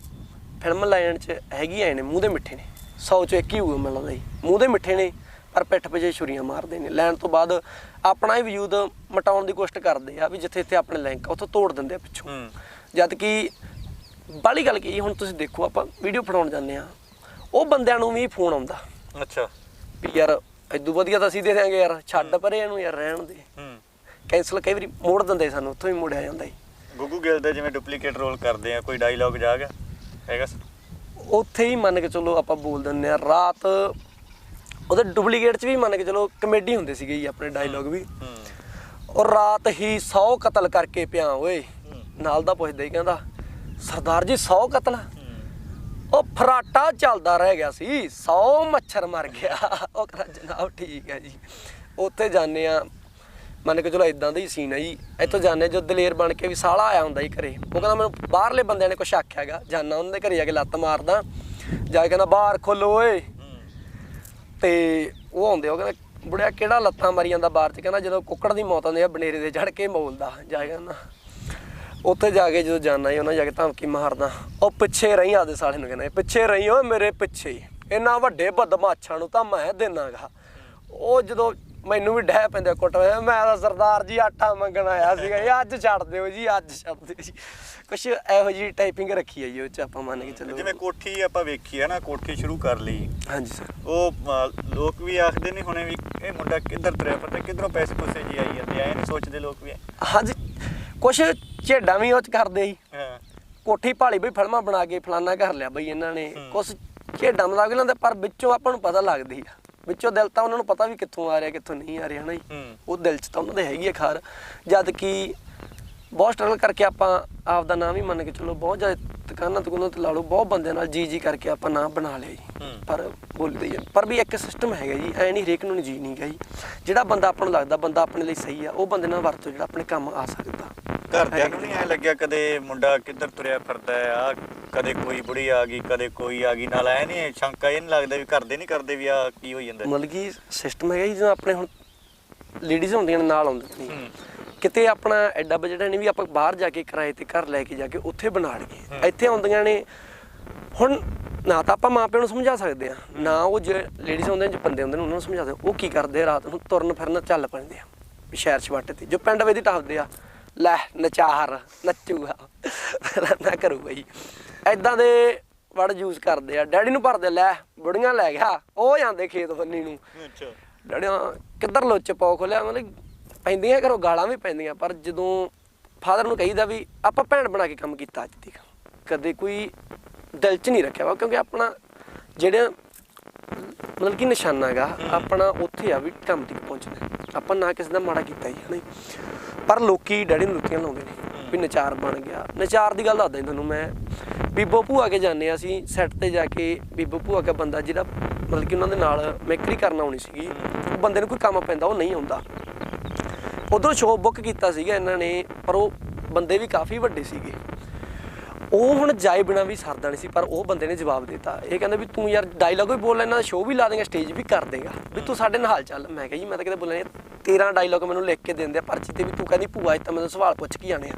ਫਿਲਮ ਲਾਈਨ 'ਚ ਹੈਗੀ ਆਏ ਨੇ ਮੂੰਹ ਦੇ ਮਿੱਠੇ ਨੇ। 100 ਚੋਂ ਇੱਕ ਹੀ ਹੋਊਗਾ ਮੈਨੂੰ ਲੱਗਦਾ ਜੀ। ਮੂੰਹ ਦੇ ਮਿੱਠੇ ਨੇ ਪਰ ਪਿੱਠ ਪਿਛੇ ਛੁਰੀਆਂ ਮਾਰਦੇ ਨੇ। ਲੈਣ ਤੋਂ ਬਾਅਦ ਆਪਣਾ ਹੀ ਵਜੂਦ ਮਟਾਉਣ ਦੀ ਕੋਸ਼ਿਸ਼ ਕਰਦੇ ਆ ਵੀ ਜਿੱਥੇ ਇੱਥੇ ਆਪਣੇ ਲਿੰਕ ਉੱਥੋਂ ਤੋੜ ਦਿੰਦੇ ਆ ਪਿੱਛੋਂ। ਜਦ ਕਿ ਬਾਲੀ ਗੱਲ ਕੀ ਹੁਣ ਤੁਸੀਂ ਦੇਖੋ ਆਪਾਂ ਵੀਡੀਓ ਫੜਾਉਣ ਜਾਂਦੇ ਆ। ਉਹ ਬੰਦਿਆਂ ਨੂੰ ਵੀ ਫੋਨ ਆਉਂਦਾ। ਅੱਛਾ। ਵੀ ਯਾਰ ਇਦੋਂ ਵਧੀਆ ਤਾਂ ਅਸੀਂ ਦੇ ਦਿਆਂਗੇ ਯਾਰ ਛੱਡ ਪਰੇ ਇਹਨੂੰ ਯਾਰ ਰਹਿਣ ਦੇ। ਹੂੰ। ਕੈਂਸਲ ਕਈ ਵਾਰੀ ਮੋੜ ਦਿੰਦੇ ਸਾਨੂੰ ਉੱਥੋਂ ਹੀ ਮੋੜਿਆ ਜਾਂਦਾ ਜੀ। ਗੁੱਗੂ ਗਿੱਲ ਦੇ ਜਿਵੇਂ ਡੁਪਲੀਕੇਟ ਰੋਲ ਕਰਦੇ ਆ ਕੋਈ ਡਾਇਲੌਗ ਜਾ ਗਿਆ? ਹੈਗਾ ਉੱਥੇ ਹੀ ਮੰਨ ਕੇ ਚਲੋ ਆਪਾਂ ਬੋਲ ਦਿੰਦੇ ਆ ਰਾਤ ਉਹਦੇ ਡੁਪਲੀਕੇਟ 'ਚ ਵੀ ਮੰਨ ਕੇ ਚਲੋ ਕਮੇਡੀ ਹੁੰਦੇ ਸੀਗੇ ਜੀ ਆਪਣੇ ਡਾਇਲੋਗ ਵੀ। ਹੂੰ ਔਰ ਰਾਤ ਹੀ 100 ਕਤਲ ਕਰਕੇ ਪਿਆ ਓਏ। ਹੂੰ। ਨਾਲ ਦਾ ਪੁੱਛਦਾ ਹੀ ਕਹਿੰਦਾ ਸਰਦਾਰ ਜੀ 100 ਕਤਲ? ਹੂੰ। ਉਹ ਫਰਾਟਾ ਚੱਲਦਾ ਰਹਿ ਗਿਆ ਸੀ 100 ਮੱਛਰ ਮਰ ਗਿਆ। ਉਹ ਕਹਿੰਦਾ ਜਨਾਬ ਠੀਕ ਹੈ ਜੀ। ਉੱਥੇ ਜਾਂਦੇ ਆ ਮੰਨ ਕੇ ਚਲੋ ਇਦਾਂ ਦਾ ਹੀ ਸੀਨ ਹੈ ਜੀ। ਇੱਥੋਂ ਜਾਂਦੇ ਜੋ ਦਲੇਰ ਬਣ ਕੇ ਵੀ ਸਾਲਾ ਆਇਆ ਹੁੰਦਾ ਜੀ ਘਰੇ। ਉਹ ਕਹਿੰਦਾ ਮੈਨੂੰ ਬਾਹਰਲੇ ਬੰਦਿਆਂ ਨੇ ਕੁਛ ਆਖਿਆਗਾ ਜਾਨਾ ਉਹਨਾਂ ਦੇ ਘਰੇ ਜਾ ਕੇ ਲੱਤ ਮਾਰਦਾ। ਜਾ ਕੇ ਕਹਿੰਦਾ ਬਾਹਰ ਖੋਲੋ ਓਏ। ਹੂੰ ਤੇ ਉਹ ਆਉਂਦੇ ਉਹ ਕਹਿੰਦਾ, ਬੁੜਿਆ, ਕਿਹੜਾ ਲੱਤਾਂ ਮਾਰੀ ਜਾਂਦਾ ਬਾਹਰ ਚ? ਕਹਿੰਦਾ, ਜਦੋਂ ਕੁੱਕੜ ਦੀ ਮੌਤ ਆਉਂਦੀ ਆ, ਬਨੇਰੇ ਦੇ ਚੜ ਕੇ ਬੋਲਦਾ ਜਾ ਕੇ ਕਹਿੰਦਾ। ਉੱਥੇ ਜਾ ਕੇ ਜਦੋਂ ਜਾਣਾ ਹੀ ਉਹਨਾਂ ਜਾ ਕੇ ਧਮਕੀ ਮਾਰਦਾ। ਉਹ ਪਿੱਛੇ ਰਹੀ ਆਦੇ ਸਾਲੇ ਨੂੰ ਕਹਿੰਦਾ, ਪਿੱਛੇ ਰਹੀ ਓ ਮੇਰੇ ਪਿੱਛੇ ਇੰਨਾ ਵੱਡੇ ਬਦਮਾਸ਼ਾਂ ਨੂੰ ਤਾਂ ਮੈਂ ਦੇਣਾਗਾ ਉਹ ਜਦੋਂ ਮੈਨੂੰ ਵੀ ਡਹਿ ਪੈਂਦੇ ਕੁੱਟ, ਮੈਂ ਤਾਂ ਸਰਦਾਰ ਜੀ ਆਟਾ ਮੰਗਣ ਆਇਆ ਸੀਗਾ, ਇਹ ਅੱਜ ਛੱਡ ਦਿਓ ਜੀ, ਅੱਜ ਛੱਡ ਦਿਓ ਜੀ। ਕੁਛ ਇਹੋ ਜੀ ਟਾਈਪਿੰਗ ਰੱਖੀ ਹੈ ਜੀ ਉਹ ਚ ਆਪਾਂ ਮੰਨ ਕੇ ਚੱਲੋ। ਜਿਵੇਂ ਕੋਠੀ ਆਪਾਂ ਵੇਖੀ ਹੈ ਨਾ ਕੋਠੀ ਸ਼ੁਰੂ ਕਰ ਲਈ। ਹਾਂਜੀ ਸਰ। ਉਹ ਅ, ਲੋਕ ਵੀ ਆਖਦੇ ਨੇ ਹੁਣੇ ਵੀ ਇਹ ਮੁੰਡਾ ਕਿੱਧਰ ਤੁਰਿਆ ਪਤਾ ਕਿੱਧਰੋਂ ਪੈਸੇ ਪੁੱਸੇ ਜੀ ਆਈ ਜਾਂਦੇ ਐ ਨਹੀਂ ਸੋਚਦੇ ਲੋਕ ਵੀ। ਹਾਂਜੀ ਕੁਛ ਝੇਡਾਂ ਵੀ ਉਹ ਚ ਕਰਦੇ ਸੀ। ਹਾਂ। ਕੋਠੀ ਭਾਲੀ ਬਈ ਫਿਲਮਾਂ ਬਣਾ ਕੇ ਫਲਾਨਾ ਕਰ ਲਿਆ ਬਈ ਇਹਨਾਂ ਨੇ। ਹੂੰ। ਕੁਛ ਝੇਡਾਂ ਮਜ਼ਾਕ ਵੀ ਲੈਂਦੇ ਪਰ ਵਿੱਚੋਂ ਆਪਾਂ ਨੂੰ ਪਤਾ ਲੱਗਦੀ ਆ। ਵਿੱਚੋਂ ਦਿਲ ਤਾਂ ਉਹਨਾਂ ਨੂੰ ਪਤਾ ਵੀ ਕਿੱਥੋਂ ਆ ਰਿਹਾ ਕਿੱਥੋਂ ਨਹੀਂ ਆ ਰਿਹਾ ਹਨਾ ਜੀ। ਹੂੰ। ਉਹ ਦਿਲ 'ਚ ਤਾਂ ਉਹਨਾਂ ਦੇ ਹੈਗੀ ਆ ਖਾਰ। ਜਦ ਕਿ ਬਹੁਤ ਸਟਰਗਲ ਕਰਕੇ ਆਪਾਂ ਆਪ ਦਾ ਨਾਮ ਹੀ ਮੰਨ ਕੇ ਚਲੋ ਬਹੁਤ ਜ਼ਿਆਦਾ ਦੁਕਾਨਾਂ ਦੁਕਾਨਾਂ ਤੇ ਲਾ ਲਓ ਬਹੁਤ ਬੰਦਿਆਂ ਨਾਲ ਜੀ ਜੀ ਕਰਕੇ ਆਪਾਂ ਨਾਮ ਬਣਾ ਲਿਆ ਜੀ। ਹੂੰ। ਪਰ ਬੋਲਦੇ ਹੀ ਪਰ ਵੀ ਇੱਕ ਸਿਸਟਮ ਹੈਗਾ ਜੀ ਐ ਨਹੀਂ ਹਰੇਕ ਨੂੰ ਜੀ ਨਹੀਂ ਗਾ ਜੀ। ਜਿਹੜਾ ਬੰਦਾ ਆਪਾਂ ਨੂੰ ਲੱਗਦਾ ਬੰਦਾ ਆਪਣੇ ਲਈ ਸਹੀ ਆ ਉਹ ਬੰਦੇ ਨਾਲ ਵਰਤੋ ਜਿਹੜਾ ਆਪਣੇ ਕੰਮ ਆ ਸਕਦਾ। ਘਰਦਿਆਂ ਨੂੰ ਨਹੀਂ ਐ ਲੱਗਿਆ ਕਦੇ ਮੁੰਡਾ ਕਿੱਧਰ ਤੁਰਿਆ ਫਿਰਦਾ ਹੈ ਆ ਕਦੇ ਕੋਈ ਬੁੜੀ ਆ ਗਈ ਕਦੇ ਕੋਈ ਆ ਗਈ। ਨਾਲ ਐ ਨਹੀਂ ਸ਼ੰਕਾ ਇਹ ਨਹੀਂ ਲੱਗਦਾ ਵੀ ਘਰਦੇ ਨਹੀਂ ਕਰਦੇ ਵੀ ਆ ਕੀ ਹੋਈ ਜਾਂਦਾ। ਮਤਲਬ ਕਿ ਸਿਸਟਮ ਹੈਗਾ ਜੀ ਜਦੋਂ ਆਪਣੇ ਹੁਣ ਲੇਡੀਜ਼ ਹੁੰਦੀਆਂ ਨਾਲ ਆਉਂਦੀਆਂ ਨੇ। ਹੂੰ। ਕਿਤੇ ਆਪਣਾ ਐਡਾ ਬਜਟ ਨਹੀਂ ਵੀ ਆਪਾਂ ਬਾਹਰ ਜਾ ਕੇ ਕਿਰਾਏ ਤੇ ਘਰ ਲੈ ਕੇ ਜਾ ਕੇ ਉੱਥੇ ਬਣਾ ਲਈਏ। ਇੱਥੇ ਆਉਂਦੀਆਂ ਨੇ। ਹੁਣ ਨਾ ਤਾਂ ਆਪਾਂ ਮਾਪਿਆਂ ਨੂੰ ਸਮਝਾ ਸਕਦੇ ਆ ਨਾ ਉਹ ਜੇ ਲੇਡੀਜ਼ ਹੁੰਦੇ ਨੇ ਜੇ ਬੰਦੇ ਹੁੰਦੇ ਨੇ ਉਹਨਾਂ ਨੂੰ ਸਮਝਾ ਸਕਦੇ ਉਹ ਕੀ ਕਰਦੇ ਰਾਤ ਨੂੰ ਤੁਰਨ ਫਿਰਨ ਚੱਲ ਪੈਂਦੇ ਆ। ਸ਼ਹਿਰ ਛਵਾਟੇ ਤੇ। ਜੋ ਪਿੰਡ ਵੇ ਦੀ ਟੱਪਦੇ ਆ ਲੈ ਨਚਾਰ ਨੱਚੂਗਾ। ਨਾ ਕਰੂਗਾ ਜੀ ਐਦਾਂ ਦੇ ਵਰਡ ਯੂਜ਼ ਕਰਦੇ ਆ। ਡੈਡੀ ਨੂੰ ਭਰਦੇ ਲੈ ਬੁੜੀਆਂ ਲੈ ਗਿਆ। ਉਹ ਜਾਂਦੇ ਖੇਤ ਬੰਨੀ ਨੂੰ। ਅੱਛਾ। ਡੈਡੀਆਂ ਕਿੱਧਰ ਲੁੱਚ ਪਾਉ ਖੋਲਿਆ? ਮਤਲਬ ਪੈਂਦੀਆਂ ਘਰੋਂ ਗਾਲਾਂ ਵੀ ਪੈਂਦੀਆਂ ਪਰ ਜਦੋਂ ਫਾਦਰ ਨੂੰ ਕਹੀਦਾ ਵੀ ਆਪਾਂ ਭੈਣ ਬਣਾ ਕੇ ਕੰਮ ਕੀਤਾ ਅੱਜ ਤੱਕ ਕਦੇ ਕੋਈ ਦਿਲ 'ਚ ਨਹੀਂ ਰੱਖਿਆ ਵਾ ਕਿਉਂਕਿ ਆਪਣਾ ਜਿਹੜਾ ਮਤਲਬ ਕਿ ਨਿਸ਼ਾਨਾ ਹੈਗਾ ਆਪਣਾ ਉੱਥੇ ਆ ਵੀ ਕੰਮ ਤੱਕ ਪਹੁੰਚਣਾ ਆਪਾਂ ਨਾ ਕਿਸੇ ਦਾ ਮਾੜਾ ਕੀਤਾ ਹੀ ਹਨਾ ਜੀ। ਪਰ ਲੋਕੀ ਡੈਡੀ ਨੂੰ ਲੁੱਟੀਆਂ ਲਾਉਂਦੇ ਨੇ ਵੀ ਨਚਾਰ ਬਣ ਗਿਆ। ਨਚਾਰ ਦੀ ਗੱਲ ਦੱਸਦਾ ਤੁਹਾਨੂੰ ਮੈਂ ਬੀਬੋ ਭੂਆ ਕੇ ਜਾਂਦੇ ਆ ਅਸੀਂ ਸੈੱਟ ਤੇ ਜਾ ਕੇ ਬੀਬੋ ਭੂਆ ਕੇ ਬੰਦਾ ਜਿਹੜਾ ਮਤਲਬ ਕਿ ਉਹਨਾਂ ਦੇ ਨਾਲ ਮੈਕਰੀ ਕਰਨ ਆਉਣੀ ਸੀਗੀ ਉਹ ਬੰਦੇ ਨੂੰ ਕੋਈ ਕੰਮ ਪੈਂਦਾ ਉਹ ਨਹੀਂ ਆਉਂਦਾ। ਉਧਰੋਂ ਸ਼ੋਅ ਬੁੱਕ ਕੀਤਾ ਸੀਗਾ ਇਹਨਾਂ ਨੇ ਪਰ ਉਹ ਬੰਦੇ ਵੀ ਕਾਫੀ ਵੱਡੇ ਸੀਗੇ। ਉਹ ਹੁਣ ਜਾਏ ਬਿਨਾ ਵੀ ਸਰਦਾ ਨਹੀਂ ਸੀ ਪਰ ਉਹ ਬੰਦੇ ਨੇ ਜਵਾਬ ਦਿੱਤਾ। ਇਹ ਕਹਿੰਦਾ ਵੀ ਤੂੰ ਯਾਰ ਡਾਇਲੌਗ ਵੀ ਬੋਲ ਲੈਣਾ ਸ਼ੋਅ ਵੀ ਲਾ ਦੇਗਾ ਸਟੇਜ ਵੀ ਕਰ ਦੇਗਾ। ਵੀ ਤੂੰ ਸਾਡੇ ਨਾਲ ਚੱਲ। ਮੈਂ ਕਿਹਾ ਜੀ ਮੈਂ ਤਾਂ ਕਿਤੇ ਬੋਲਿਆ 13 ਡਾਇਲੌਗ ਮੈਨੂੰ ਲਿਖ ਕੇ ਦਿੰਦੇ ਆ ਪਰਚੀ ਤੇ ਵੀ ਤੂੰ ਕਹਿੰਦੀ ਭੂਆ ਅੱਜ ਤਾਂ ਮੈਨੂੰ ਸਵਾਲ ਪੁੱਛ ਕੇ ਜਾਣੇ ਆ।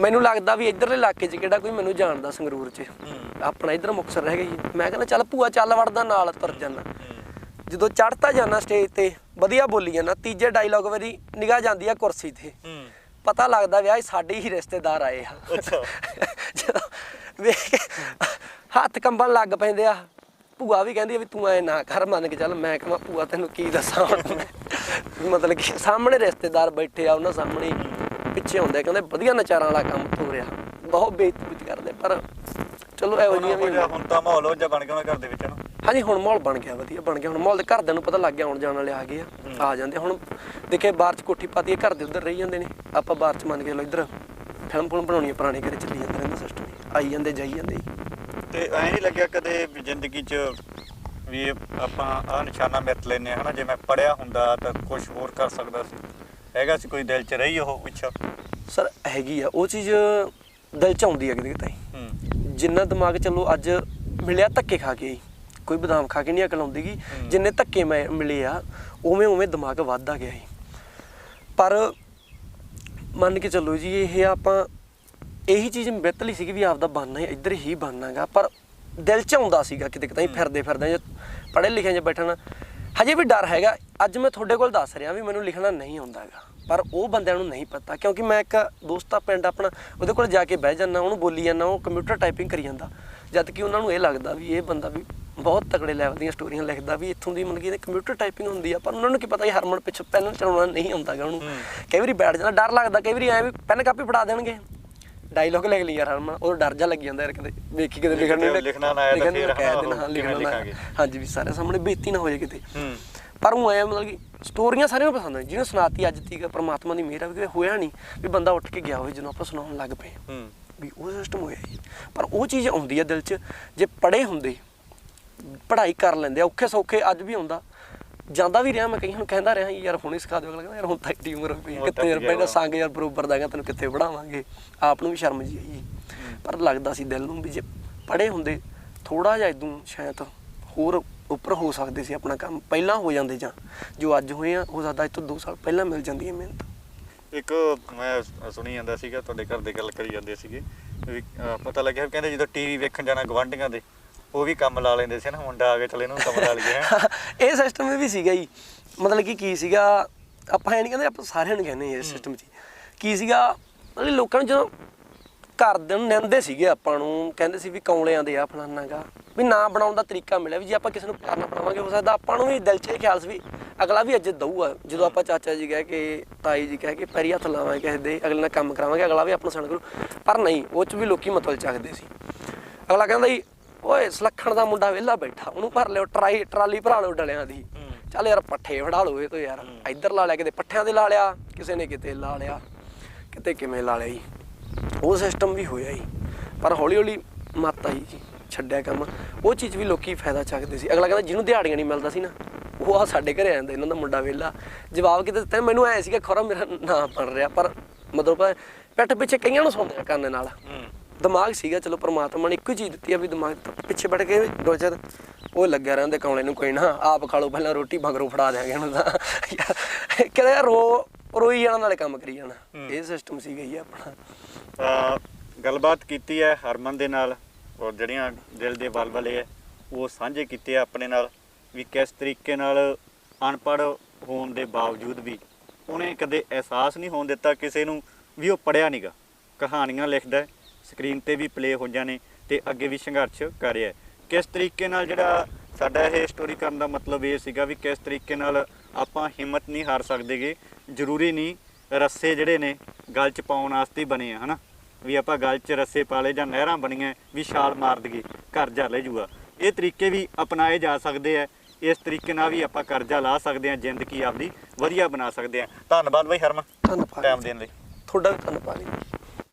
ਮੈਨੂੰ ਲੱਗਦਾ ਵੀ ਇਧਰਲੇ ਇਲਾਕੇ 'ਚ ਕਿਹੜਾ ਕੋਈ ਮੈਨੂੰ ਜਾਣਦਾ ਸੰਗਰੂਰ 'ਚ। ਆਪਣਾ ਇਧਰ ਮੁਕਤਸਰ ਰਹਿ ਗਈ ਮੈਂ ਕਹਿੰਦਾ ਚੱਲ ਭੂਆ ਚੱਲ ਵੜਦਾ ਨਾਲ ਤੁਰ ਜਾਣਾ ਜਦੋਂ ਚੜਤਾ ਜਾਣਾ ਸਟੇਜ ਤੇ ਵਧੀਆ ਬੋਲੀ ਜਾਣਾ ਤੀਜੇ ਡਾਇਲੌਗ ਵਾਰੀ ਨਿਗਾਹ ਜਾਂਦੀ ਆ ਕੁਰਸੀ ਤੇ। ਪਤਾ ਲੱਗਦਾ ਵੀ ਆ ਸਾਡੇ ਹੀ ਰਿਸ਼ਤੇਦਾਰ ਆਏ ਆ। ਅੱਛਾ। ਜਦੋਂ ਵੇਖ ਹੱਥ ਕੰਬਣ ਲੱਗ ਪੈਂਦੇ ਆ ਭੂਆ ਵੀ ਕਹਿੰਦੀ ਆ ਵੀ ਤੂੰ ਐ ਨਾ ਕਰ ਮੰਨ ਕੇ ਚੱਲ ਮੈਂ ਕਹਾਂ ਭੂਆ ਤੈਨੂੰ ਕੀ ਦੱਸਾਂ ਹੁਣ? ਮਤਲਬ ਕਿ ਸਾਹਮਣੇ ਰਿਸ਼ਤੇਦਾਰ ਬੈਠੇ ਆ ਉਹਨਾਂ ਸਾਹਮਣੇ ਪਿੱਛੇ ਹੁੰਦੇ ਕਹਿੰਦੇ ਵਧੀਆ ਨਚਾਰਾਂ ਵਾਲਾ ਕੰਮ ਹੋ ਰਿਹਾ ਬਹੁਤ ਬੇਇੱਜ਼ਤੀ ਕਰਦੇ ਪਰ ਚਲੋ ਇਹੋ ਜਿਹੀਆਂ ਵੀ ਹੁਣ ਤਾਂ ਮਾਹੌਲ ਉਹ ਜਿਹਾ ਬਣ ਗਿਆ ਉਹਨਾਂ ਘਰ ਦੇ ਵਿੱਚ ਨਾ। ਹਾਂਜੀ ਹੁਣ ਮਾਹੌਲ ਬਣ ਗਿਆ ਵਧੀਆ ਬਣ ਗਿਆ। ਹੁਣ ਮਾਹੌਲ ਦੇ ਘਰਦਿਆਂ ਨੂੰ ਪਤਾ ਲੱਗ ਗਿਆ ਆਉਣ ਜਾਣ ਵਾਲੇ ਆ ਗਏ ਆ ਆ ਜਾਂਦੇ। ਹੁਣ ਦੇਖੇ ਬਾਹਰ ਚ ਕੋਠੀ ਪਾਤੀ ਘਰ ਦੇ ਉਧਰ ਰਹੀ ਜਾਂਦੇ ਨੇ। ਆਪਾਂ ਬਾਹਰ ਚ ਮੰਨ ਕੇ ਲੋ ਇੱਧਰ ਫਿਲਮ ਫਿਲਮ ਬਣਾਉਣੀ ਪੁਰਾਣੇ ਘਰੇ ਚੱਲੀ ਜਾਂਦਾ ਰਹਿੰਦਾ ਸਿਸਟਮ ਆਈ ਜਾਂਦੇ ਜਾਈ ਜਾਂਦੇ। ਜੀ। ਤੇ ਐ ਨਹੀਂ ਲੱਗਿਆ ਕਦੇ ਜ਼ਿੰਦਗੀ 'ਚ ਵੀ ਆਪਾਂ ਆ ਨਿਸ਼ਾਨਾ ਮਿੱਤ ਲੈਨੇ ਹਨਾ? ਜੇ ਮੈਂ ਪੜਿਆ ਹੁੰਦਾ ਤਾਂ ਕੁਝ ਹੋਰ ਕਰ ਸਕਦਾ ਸੀ। ਹੈਗਾ ਸੀ ਕੋਈ ਦਿਲ 'ਚ ਰਹੀ ਉਹ ਇੱਛਾ ਸਰ ਹੈਗੀ ਆ। ਉਹ ਚੀਜ਼ ਦਿਲ ਚ ਆਉਂਦੀ ਆ ਕਿਤੇ ਕਿਤੇ। ਹੂੰ ਜਿੰਨਾ ਦਿਮਾਗ ਚੱਲੋ ਅੱਜ ਮਿਲਿਆ ਧੱਕੇ ਖਾ ਕੇ। ਕੋਈ ਬਦਾਮ ਖਾ ਕੇ ਨਹੀਂ ਅਕਲ ਆਉਂਦੀਗੀ ਹੂੰ। ਜਿੰਨੇ ਧੱਕੇ ਮੈਂ ਮਿਲੇ ਆ ਉਵੇਂ ਉਵੇਂ ਦਿਮਾਗ ਵੱਧਦਾ ਗਿਆ ਸੀ। ਪਰ ਮੰਨ ਕੇ ਚੱਲੋ ਜੀ ਇਹ ਆਪਾਂ ਇਹੀ ਚੀਜ਼ ਬਿੱਤਲੀ ਸੀਗੀ ਵੀ ਆਪਦਾ ਬਣਨਾ ਹੈ ਇੱਧਰ ਹੀ ਬਣਨਾਗਾ ਪਰ ਦਿਲ ਚ ਆਉਂਦਾ ਸੀਗਾ ਕਿਤੇ ਕਿਤੇ ਫਿਰਦੇ ਫਿਰਦੇ ਜੇ ਪੜ੍ਹੇ ਲਿਖੇ ਜੇ ਬੈਠਣਾ। ਹਜੇ ਵੀ ਡਰ ਹੈਗਾ। ਅੱਜ ਮੈਂ ਤੁਹਾਡੇ ਕੋਲ ਦੱਸ ਰਿਹਾ ਵੀ ਮੈਨੂੰ ਲਿਖਣਾ ਨਹੀਂ ਆਉਂਦਾਗਾ ਪਰ ਉਹ ਬੰਦਿਆਂ ਨੂੰ ਨਹੀਂ ਪਤਾ ਕਿਉਂਕਿ ਮੈਂ ਇੱਕ ਦੋਸਤ ਆ ਪਿੰਡ ਆਪਣਾ ਉਹਦੇ ਕੋਲ ਜਾ ਕੇ ਬਹਿ ਜਾਂਦਾ ਉਹਨੂੰ ਬੋਲੀ ਜਾਂਦਾ ਉਹ ਕੰਪਿਊਟਰ ਟਾਈਪਿੰਗ ਕਰੀ ਜਾਂਦਾ। ਜਦ ਕਿ ਉਹਨਾਂ ਨੂੰ ਇਹ ਲੱਗਦਾ ਵੀ ਇਹ ਬੰਦਾ ਵੀ ਬਹੁਤ ਤਕੜੇ ਲੈਵਲ ਦੀਆਂ ਸਟੋਰੀਆਂ ਲਿਖਦਾ ਵੀ ਇੱਥੋਂ ਦੀ ਮਤਲਬ ਕਿ ਇਹਦੇ ਕੰਪਿਊਟਰ ਟਾਈਪਿੰਗ ਹੁੰਦੀ ਆ ਪਰ ਉਹਨਾਂ ਨੂੰ ਕੀ ਪਤਾ ਇਹ ਹਰਮਨ ਪਿੱਛੋਂ ਪੈਨ ਚਲਾਉਣਾ ਨਹੀਂ ਆਉਂਦਾਗਾ ਉਹਨੂੰ। ਕਈ ਵਾਰੀ ਬੈਠ ਜਾਂਦਾ ਡਰ ਲੱਗਦਾ ਕਈ ਵਾਰੀ ਐ ਵੀ ਪੈਨ ਕਾਪੀ ਫੜਾ ਦੇਣਗੇ। ਡਾਇਲੌਗ ਲਿਖ ਲਈ ਯਾਰ ਹਰਮਨ ਉਹ ਡਰ ਜਾ ਲੱਗ ਜਾਂਦਾ ਯਾਰ ਕਿਤੇ ਵੇਖੀ ਕਿਤੇ ਲਿਖਣ ਨਹੀਂ ਲਿਖਣਾ ਨਾ ਆਇਆ ਤਾਂ ਨੂੰ ਫਿਰ ਹਾਂ, ਲਿਖਣਾ ਨਾ। ਹਾਂਜੀ ਵੀ ਸਾਰੇ ਸਾਹਮਣੇ ਬੇਇੱਜ਼ਤੀ ਨਾ ਹੋ ਜਾਏ ਕਿਤੇ। ਹੂੰ। ਪਰ ਉਹ ਐ ਮਤਲਬ ਕਿ ਸਟੋਰੀਆਂ ਸਾਰਿਆਂ ਨੂੰ ਪਸੰਦ ਆ ਜਿਹਨੇ ਸੁਣਾਤੀ ਅੱਜ ਤੀਕ ਪ੍ਰਮਾਤਮਾ ਦੀ ਮਿਹਰ ਆ ਵੀ ਹੋਇਆ ਨਹੀਂ ਵੀ ਬੰਦਾ ਉੱਠ ਕੇ ਗਿਆ ਹੋਵੇ ਜਦੋਂ ਆਪਾਂ ਸੁਣਾਉਣ ਲੱਗ ਪਏ ਹੂੰ। ਵੀ ਉਹ ਸਿਸਟਮ ਹੋਇਆ ਜੀ। ਪਰ ਉਹ ਚੀਜ਼ ਆਉਂਦੀ ਆ ਦਿਲ 'ਚ। ਜੇ ਪੜ੍ਹੇ ਹੁੰਦੇ ਪੜ੍ਹਾਈ ਕਰ ਲੈਂਦੇ ਆ, ਔਖੇ ਸੌਖੇ ਅੱਜ ਵੀ ਆਉਂਦਾ। ਜਾਂਦਾ ਵੀ ਰਿਹਾ ਮੈਂ ਕਈਆਂ ਨੂੰ ਕਹਿੰਦਾ ਰਿਹਾ ਯਾਰ ਹੁਣੇ ਸਿਖਾ ਦਿਓ ਅਗਲਾ ਕਹਿੰਦਾ ਯਾਰ ਹੁਣ ਤਾਂ ਏਡੀ ਉਮਰ ਹੋ ਗਈ ਹੁਣ ਕਿੱਥੇ ਤਾਂ ਯਾਰ ਕੀ ਪਹਿਲਾਂ ਆ। ਸੰਗ ਯਾਰ ਬਰੋਬਰ ਦਾਗਾ ਤੈਨੂੰ ਕਿੱਥੇ ਪੜਾਵਾਂਗੇ ਆਪ ਨੂੰ ਵੀ ਸ਼ਰਮ ਜੀ। ਆਈ ਪਰ ਲੱਗਦਾ ਸੀ ਦਿਲ ਨੂੰ ਵੀ ਜੇ ਪੜ੍ਹੇ ਹੁੰਦੇ ਥੋੜਾ ਜਿਹਾ ਇਦੋਂ ਸ਼ਾਇਦ ਹੋਰ ਉੱਪਰ ਹੋ ਸਕਦੇ ਸੀ ਆਪਣਾ ਕੰਮ ਪਹਿਲਾਂ ਹੋ ਜਾਂਦੇ ਜਾਂ ਜੋ ਅੱਜ ਹੋਏ ਆ ਹੋ ਸਕਦਾ ਅੱਜ ਤੋਂ 2 ਸਾਲ ਪਹਿਲਾਂ ਮਿਲ ਜਾਂਦੀ ਹੈ ਮਿਹਨਤ। ਇੱਕ ਮੈਂ ਸੁਣੀ ਜਾਂਦਾ ਸੀਗਾ ਤੁਹਾਡੇ ਘਰ ਦੇ ਗੱਲ ਕਰੀ ਜਾਂਦੇ ਸੀਗੇ ਵੀ ਪਤਾ ਲੱਗਿਆ ਵੀ ਕਹਿੰਦੇ ਜਦੋਂ ਟੀਵੀ ਵੇਖਣ ਜਾਣਾ ਗਵਾਂਢੀਆਂ ਦੇ ਉਹ ਵੀ ਕੰਮ ਲਾ ਲੈਂਦੇ ਸੀ ਨਾ ਮੁੰਡਾ ਆ ਕੇ ਚਲੇ ਇਹਨੂੰ ਕੰਮ ਲਾ ਲਈਏ। ਇਹ ਸਿਸਟਮ ਵੀ ਸੀਗਾ ਜੀ। ਮਤਲਬ ਕਿ ਕੀ ਸੀਗਾ ਆਪਾਂ ਇਹ ਨਹੀਂ ਕਹਿੰਦੇ ਆਪਾਂ ਸਾਰਿਆਂ ਨੂੰ ਕਹਿੰਦੇ ਹਾਂ ਇਸ ਸਿਸਟਮ 'ਚ। ਕੀ ਸੀਗਾ ਮਤਲਬ ਲੋਕਾਂ ਨੂੰ ਜਦੋਂ ਘਰ ਦੇ ਨੂੰ ਨਿੰਦੇ ਸੀਗੇ ਆਪਾਂ ਨੂੰ ਕਹਿੰਦੇ ਸੀ ਵੀ ਕੌਲਿਆਂ ਦੇ ਆ ਫਲਾਨਾਗਾ ਵੀ ਨਾ ਬਣਾਉਣ ਦਾ ਤਰੀਕਾ ਮਿਲਿਆ ਵੀ ਜੇ ਆਪਾਂ ਕਿਸੇ ਨੂੰ ਪਿਆਰ ਨਾਲ ਬਣਾਵਾਂਗੇ ਹੋ ਸਕਦਾ ਆਪਾਂ ਨੂੰ ਵੀ ਦਿਲ 'ਚ ਇਹ ਖਿਆਲ ਸੀ ਵੀ ਅਗਲਾ ਵੀ ਇੱਜ਼ਤ ਦਊਗਾ। ਜਦੋਂ ਆਪਾਂ ਚਾਚਾ ਜੀ ਕਹਿ ਕੇ ਤਾਈ ਜੀ ਕਹਿ ਕੇ ਪੈਰੀ ਹੱਥ ਲਾਵਾਂਗੇ ਕਿਸੇ ਦੇ ਅਗਲੇ ਨਾਲ ਕੰਮ ਕਰਾਵਾਂਗੇ ਅਗਲਾ ਵੀ ਆਪਣਾ ਸਣ ਕਰੂ ਪਰ ਨਹੀਂ ਉਹ 'ਚ ਵੀ ਲੋਕੀ ਮਤਲਬ ਚੱਕਦੇ ਸੀ। ਅਗਲਾ ਕਹਿੰਦਾ ਜੀ ਓਏ ਸਲੱਖਣ ਦਾ ਮੁੰਡਾ ਵਿਹਲਾ ਬੈਠਾ ਉਹਨੂੰ ਭਰ ਲਿਓ ਟਰਾਈ ਟਰਾਲੀ ਭਰਾ ਲਓ ਡਲਿਆਂ ਦੀ। ਚੱਲ ਯਾਰ ਪੱਠੇ ਵੜਾ ਲਓ ਇਹ ਤੋਂ ਯਾਰ। ਇੱਧਰ ਲਾ ਲਿਆ ਕਿਤੇ ਪੱਠਿਆਂ ਦੇ ਲਾ ਲਿਆ ਕਿਸੇ ਨੇ ਕਿਤੇ ਲਾ ਲਿਆ। ਕਿਤੇ ਕਿਵੇਂ ਲਾ ਲਿਆ ਜੀ? ਉਹ ਸਿਸਟਮ ਵੀ ਹੋਇਆ ਜੀ ਪਰ ਹੌਲੀ ਹੌਲੀ ਮੱਤ ਆਈ ਜੀ ਛੱਡਿਆ ਕੰਮ। ਉਹ ਚੀਜ਼ ਵੀ ਲੋਕੀ ਫਾਇਦਾ ਚੱਕਦੇ ਸੀ। ਅਗਲਾ ਕਹਿੰਦਾ ਜਿਹਨੂੰ ਦਿਹਾੜੀਆਂ ਨਹੀਂ ਮਿਲਦਾ ਸੀ ਨਾ ਉਹ ਆ ਸਾਡੇ ਘਰੇ ਆ ਜਾਂਦਾ ਇਹਨਾਂ ਦਾ ਮੁੰਡਾ ਵਿਹਲਾ। ਜਵਾਬ ਕਿਤੇ ਦਿੱਤਾ ਮੈਨੂੰ ਐ ਸੀਗਾ ਖਰਾ ਮੇਰਾ ਨਾਂ ਬਣ ਰਿਹਾ ਪਰ ਮਤਲਬ ਪਿੱਠ ਪਿੱਛੇ ਕਈਆਂ ਨੂੰ ਸੁਣਦੇ ਆ ਕੰਨ ਨਾਲ। ਹੂੰ। ਦਿਮਾਗ ਸੀਗਾ ਚਲੋ ਪ੍ਰਮਾਤਮਾ ਨੇ ਇੱਕੋ ਹੀ ਚੀਜ਼ ਦਿੱਤੀ ਆ ਵੀ ਦਿਮਾਗ ਤੋਂ ਪਿੱਛੇ ਬੜ ਕੇ ਡੋਜਰ ਉਹ ਲੱਗਿਆ ਰਹਿੰਦੇ ਕੌਲੇ ਨੂੰ ਕੋਈ ਨਾ ਆਪ ਖਾ ਲਓ ਪਹਿਲਾਂ ਰੋਟੀ ਮਗਰੋਂ ਫੜਾ ਦਿਆਂਗੇ ਤਾਂ ਯਾਰ ਕਿਤੇ ਯਾਰ ਰੋ ਰੋਈ ਜਾਣਾ ਨਾਲੇ ਕੰਮ ਕਰੀ ਜਾਣਾ। ਹੂੰ। ਇਹ ਸਿਸਟਮ ਸੀਗਾ ਜੀ ਆਪਣਾ। ਅਹ ਗੱਲਬਾਤ ਕੀਤੀ ਹੈ ਹਰਮਨ ਦੇ ਨਾਲ ਔਰ ਜਿਹੜੀਆਂ ਦਿਲ ਦੇ ਬਲਬਲੇ ਹੈ, ਉਹ ਸਾਂਝੇ ਕੀਤੇ ਆ ਆਪਣੇ ਨਾਲ ਵੀ ਕਿਸ ਤਰੀਕੇ ਨਾਲ ਅਨਪੜ੍ਹ ਹੋਣ ਦੇ ਬਾਵਜੂਦ ਵੀ ਉਹਨੇ ਕਦੇ ਅਹਿਸਾਸ ਨਹੀਂ ਹੋਣ ਦਿੱਤਾ ਕਿਸੇ ਨੂੰ ਵੀ ਉਹ ਪੜਿਆ ਨਹੀਂਗਾ ਕਹਾਣੀਆਂ ਲਿਖਦਾ ਸਕਰੀਨ ਤੇ ਵੀ ਪਲੇ ਹੋ ਜਾਣੇ ਤੇ ਅੱਗੇ ਵੀ ਸੰਘਰਸ਼ ਕਰ ਰਿਹਾ ਕਿਸ ਤਰੀਕੇ ਨਾਲ ਜਿਹੜਾ ਸਾਡਾ ਇਹ ਸਟੋਰੀ ਕਰਨ ਦਾ ਮਤਲਬ ਇਹ ਸੀਗਾ ਵੀ ਕਿਸ ਤਰੀਕੇ ਨਾਲ ਆਪਾਂ ਹਿੰਮਤ ਨਹੀਂ ਹਾਰ ਸਕਦੇਗੇ, ਜ਼ਰੂਰੀ ਨਹੀਂ ਰੱਸੇ ਜਿਹੜੇ ਨੇ ਗੱਲ 'ਚ ਪਾਉਣ ਵਾਸਤੇ ਬਣੇ ਆ, ਹਨਾ? ਵੀ ਆਪਾਂ ਗਲ 'ਚ ਰੱਸੇ ਪਾ ਲਏ ਜਾਂ ਨਹਿਰਾਂ ਬਣੀਆਂ ਵੀ ਛਾਲ ਮਾਰ ਦਈਏ ਘਰ ਜਾ ਲੈ ਜੂਗਾ। ਇਹ ਤਰੀਕੇ ਵੀ ਅਪਣਾਏ ਜਾ ਸਕਦੇ ਆ। ਇਸ ਤਰੀਕੇ ਨਾਲ ਵੀ ਆਪਾਂ ਕਰਜ਼ਾ ਲਾ ਸਕਦੇ ਆ ਜ਼ਿੰਦਗੀ ਆਪਦੀ ਵਧੀਆ ਬਣਾ ਸਕਦੇ ਆ। ਧੰਨਵਾਦ ਬਾਈ ਹਰਮਨ ਧੰਨਵਾਦ ਟਾਈਮ ਦੇਣ ਲਈ। ਤੁਹਾਡਾ ਵੀ ਧੰਨਵਾਦ। ਜੀ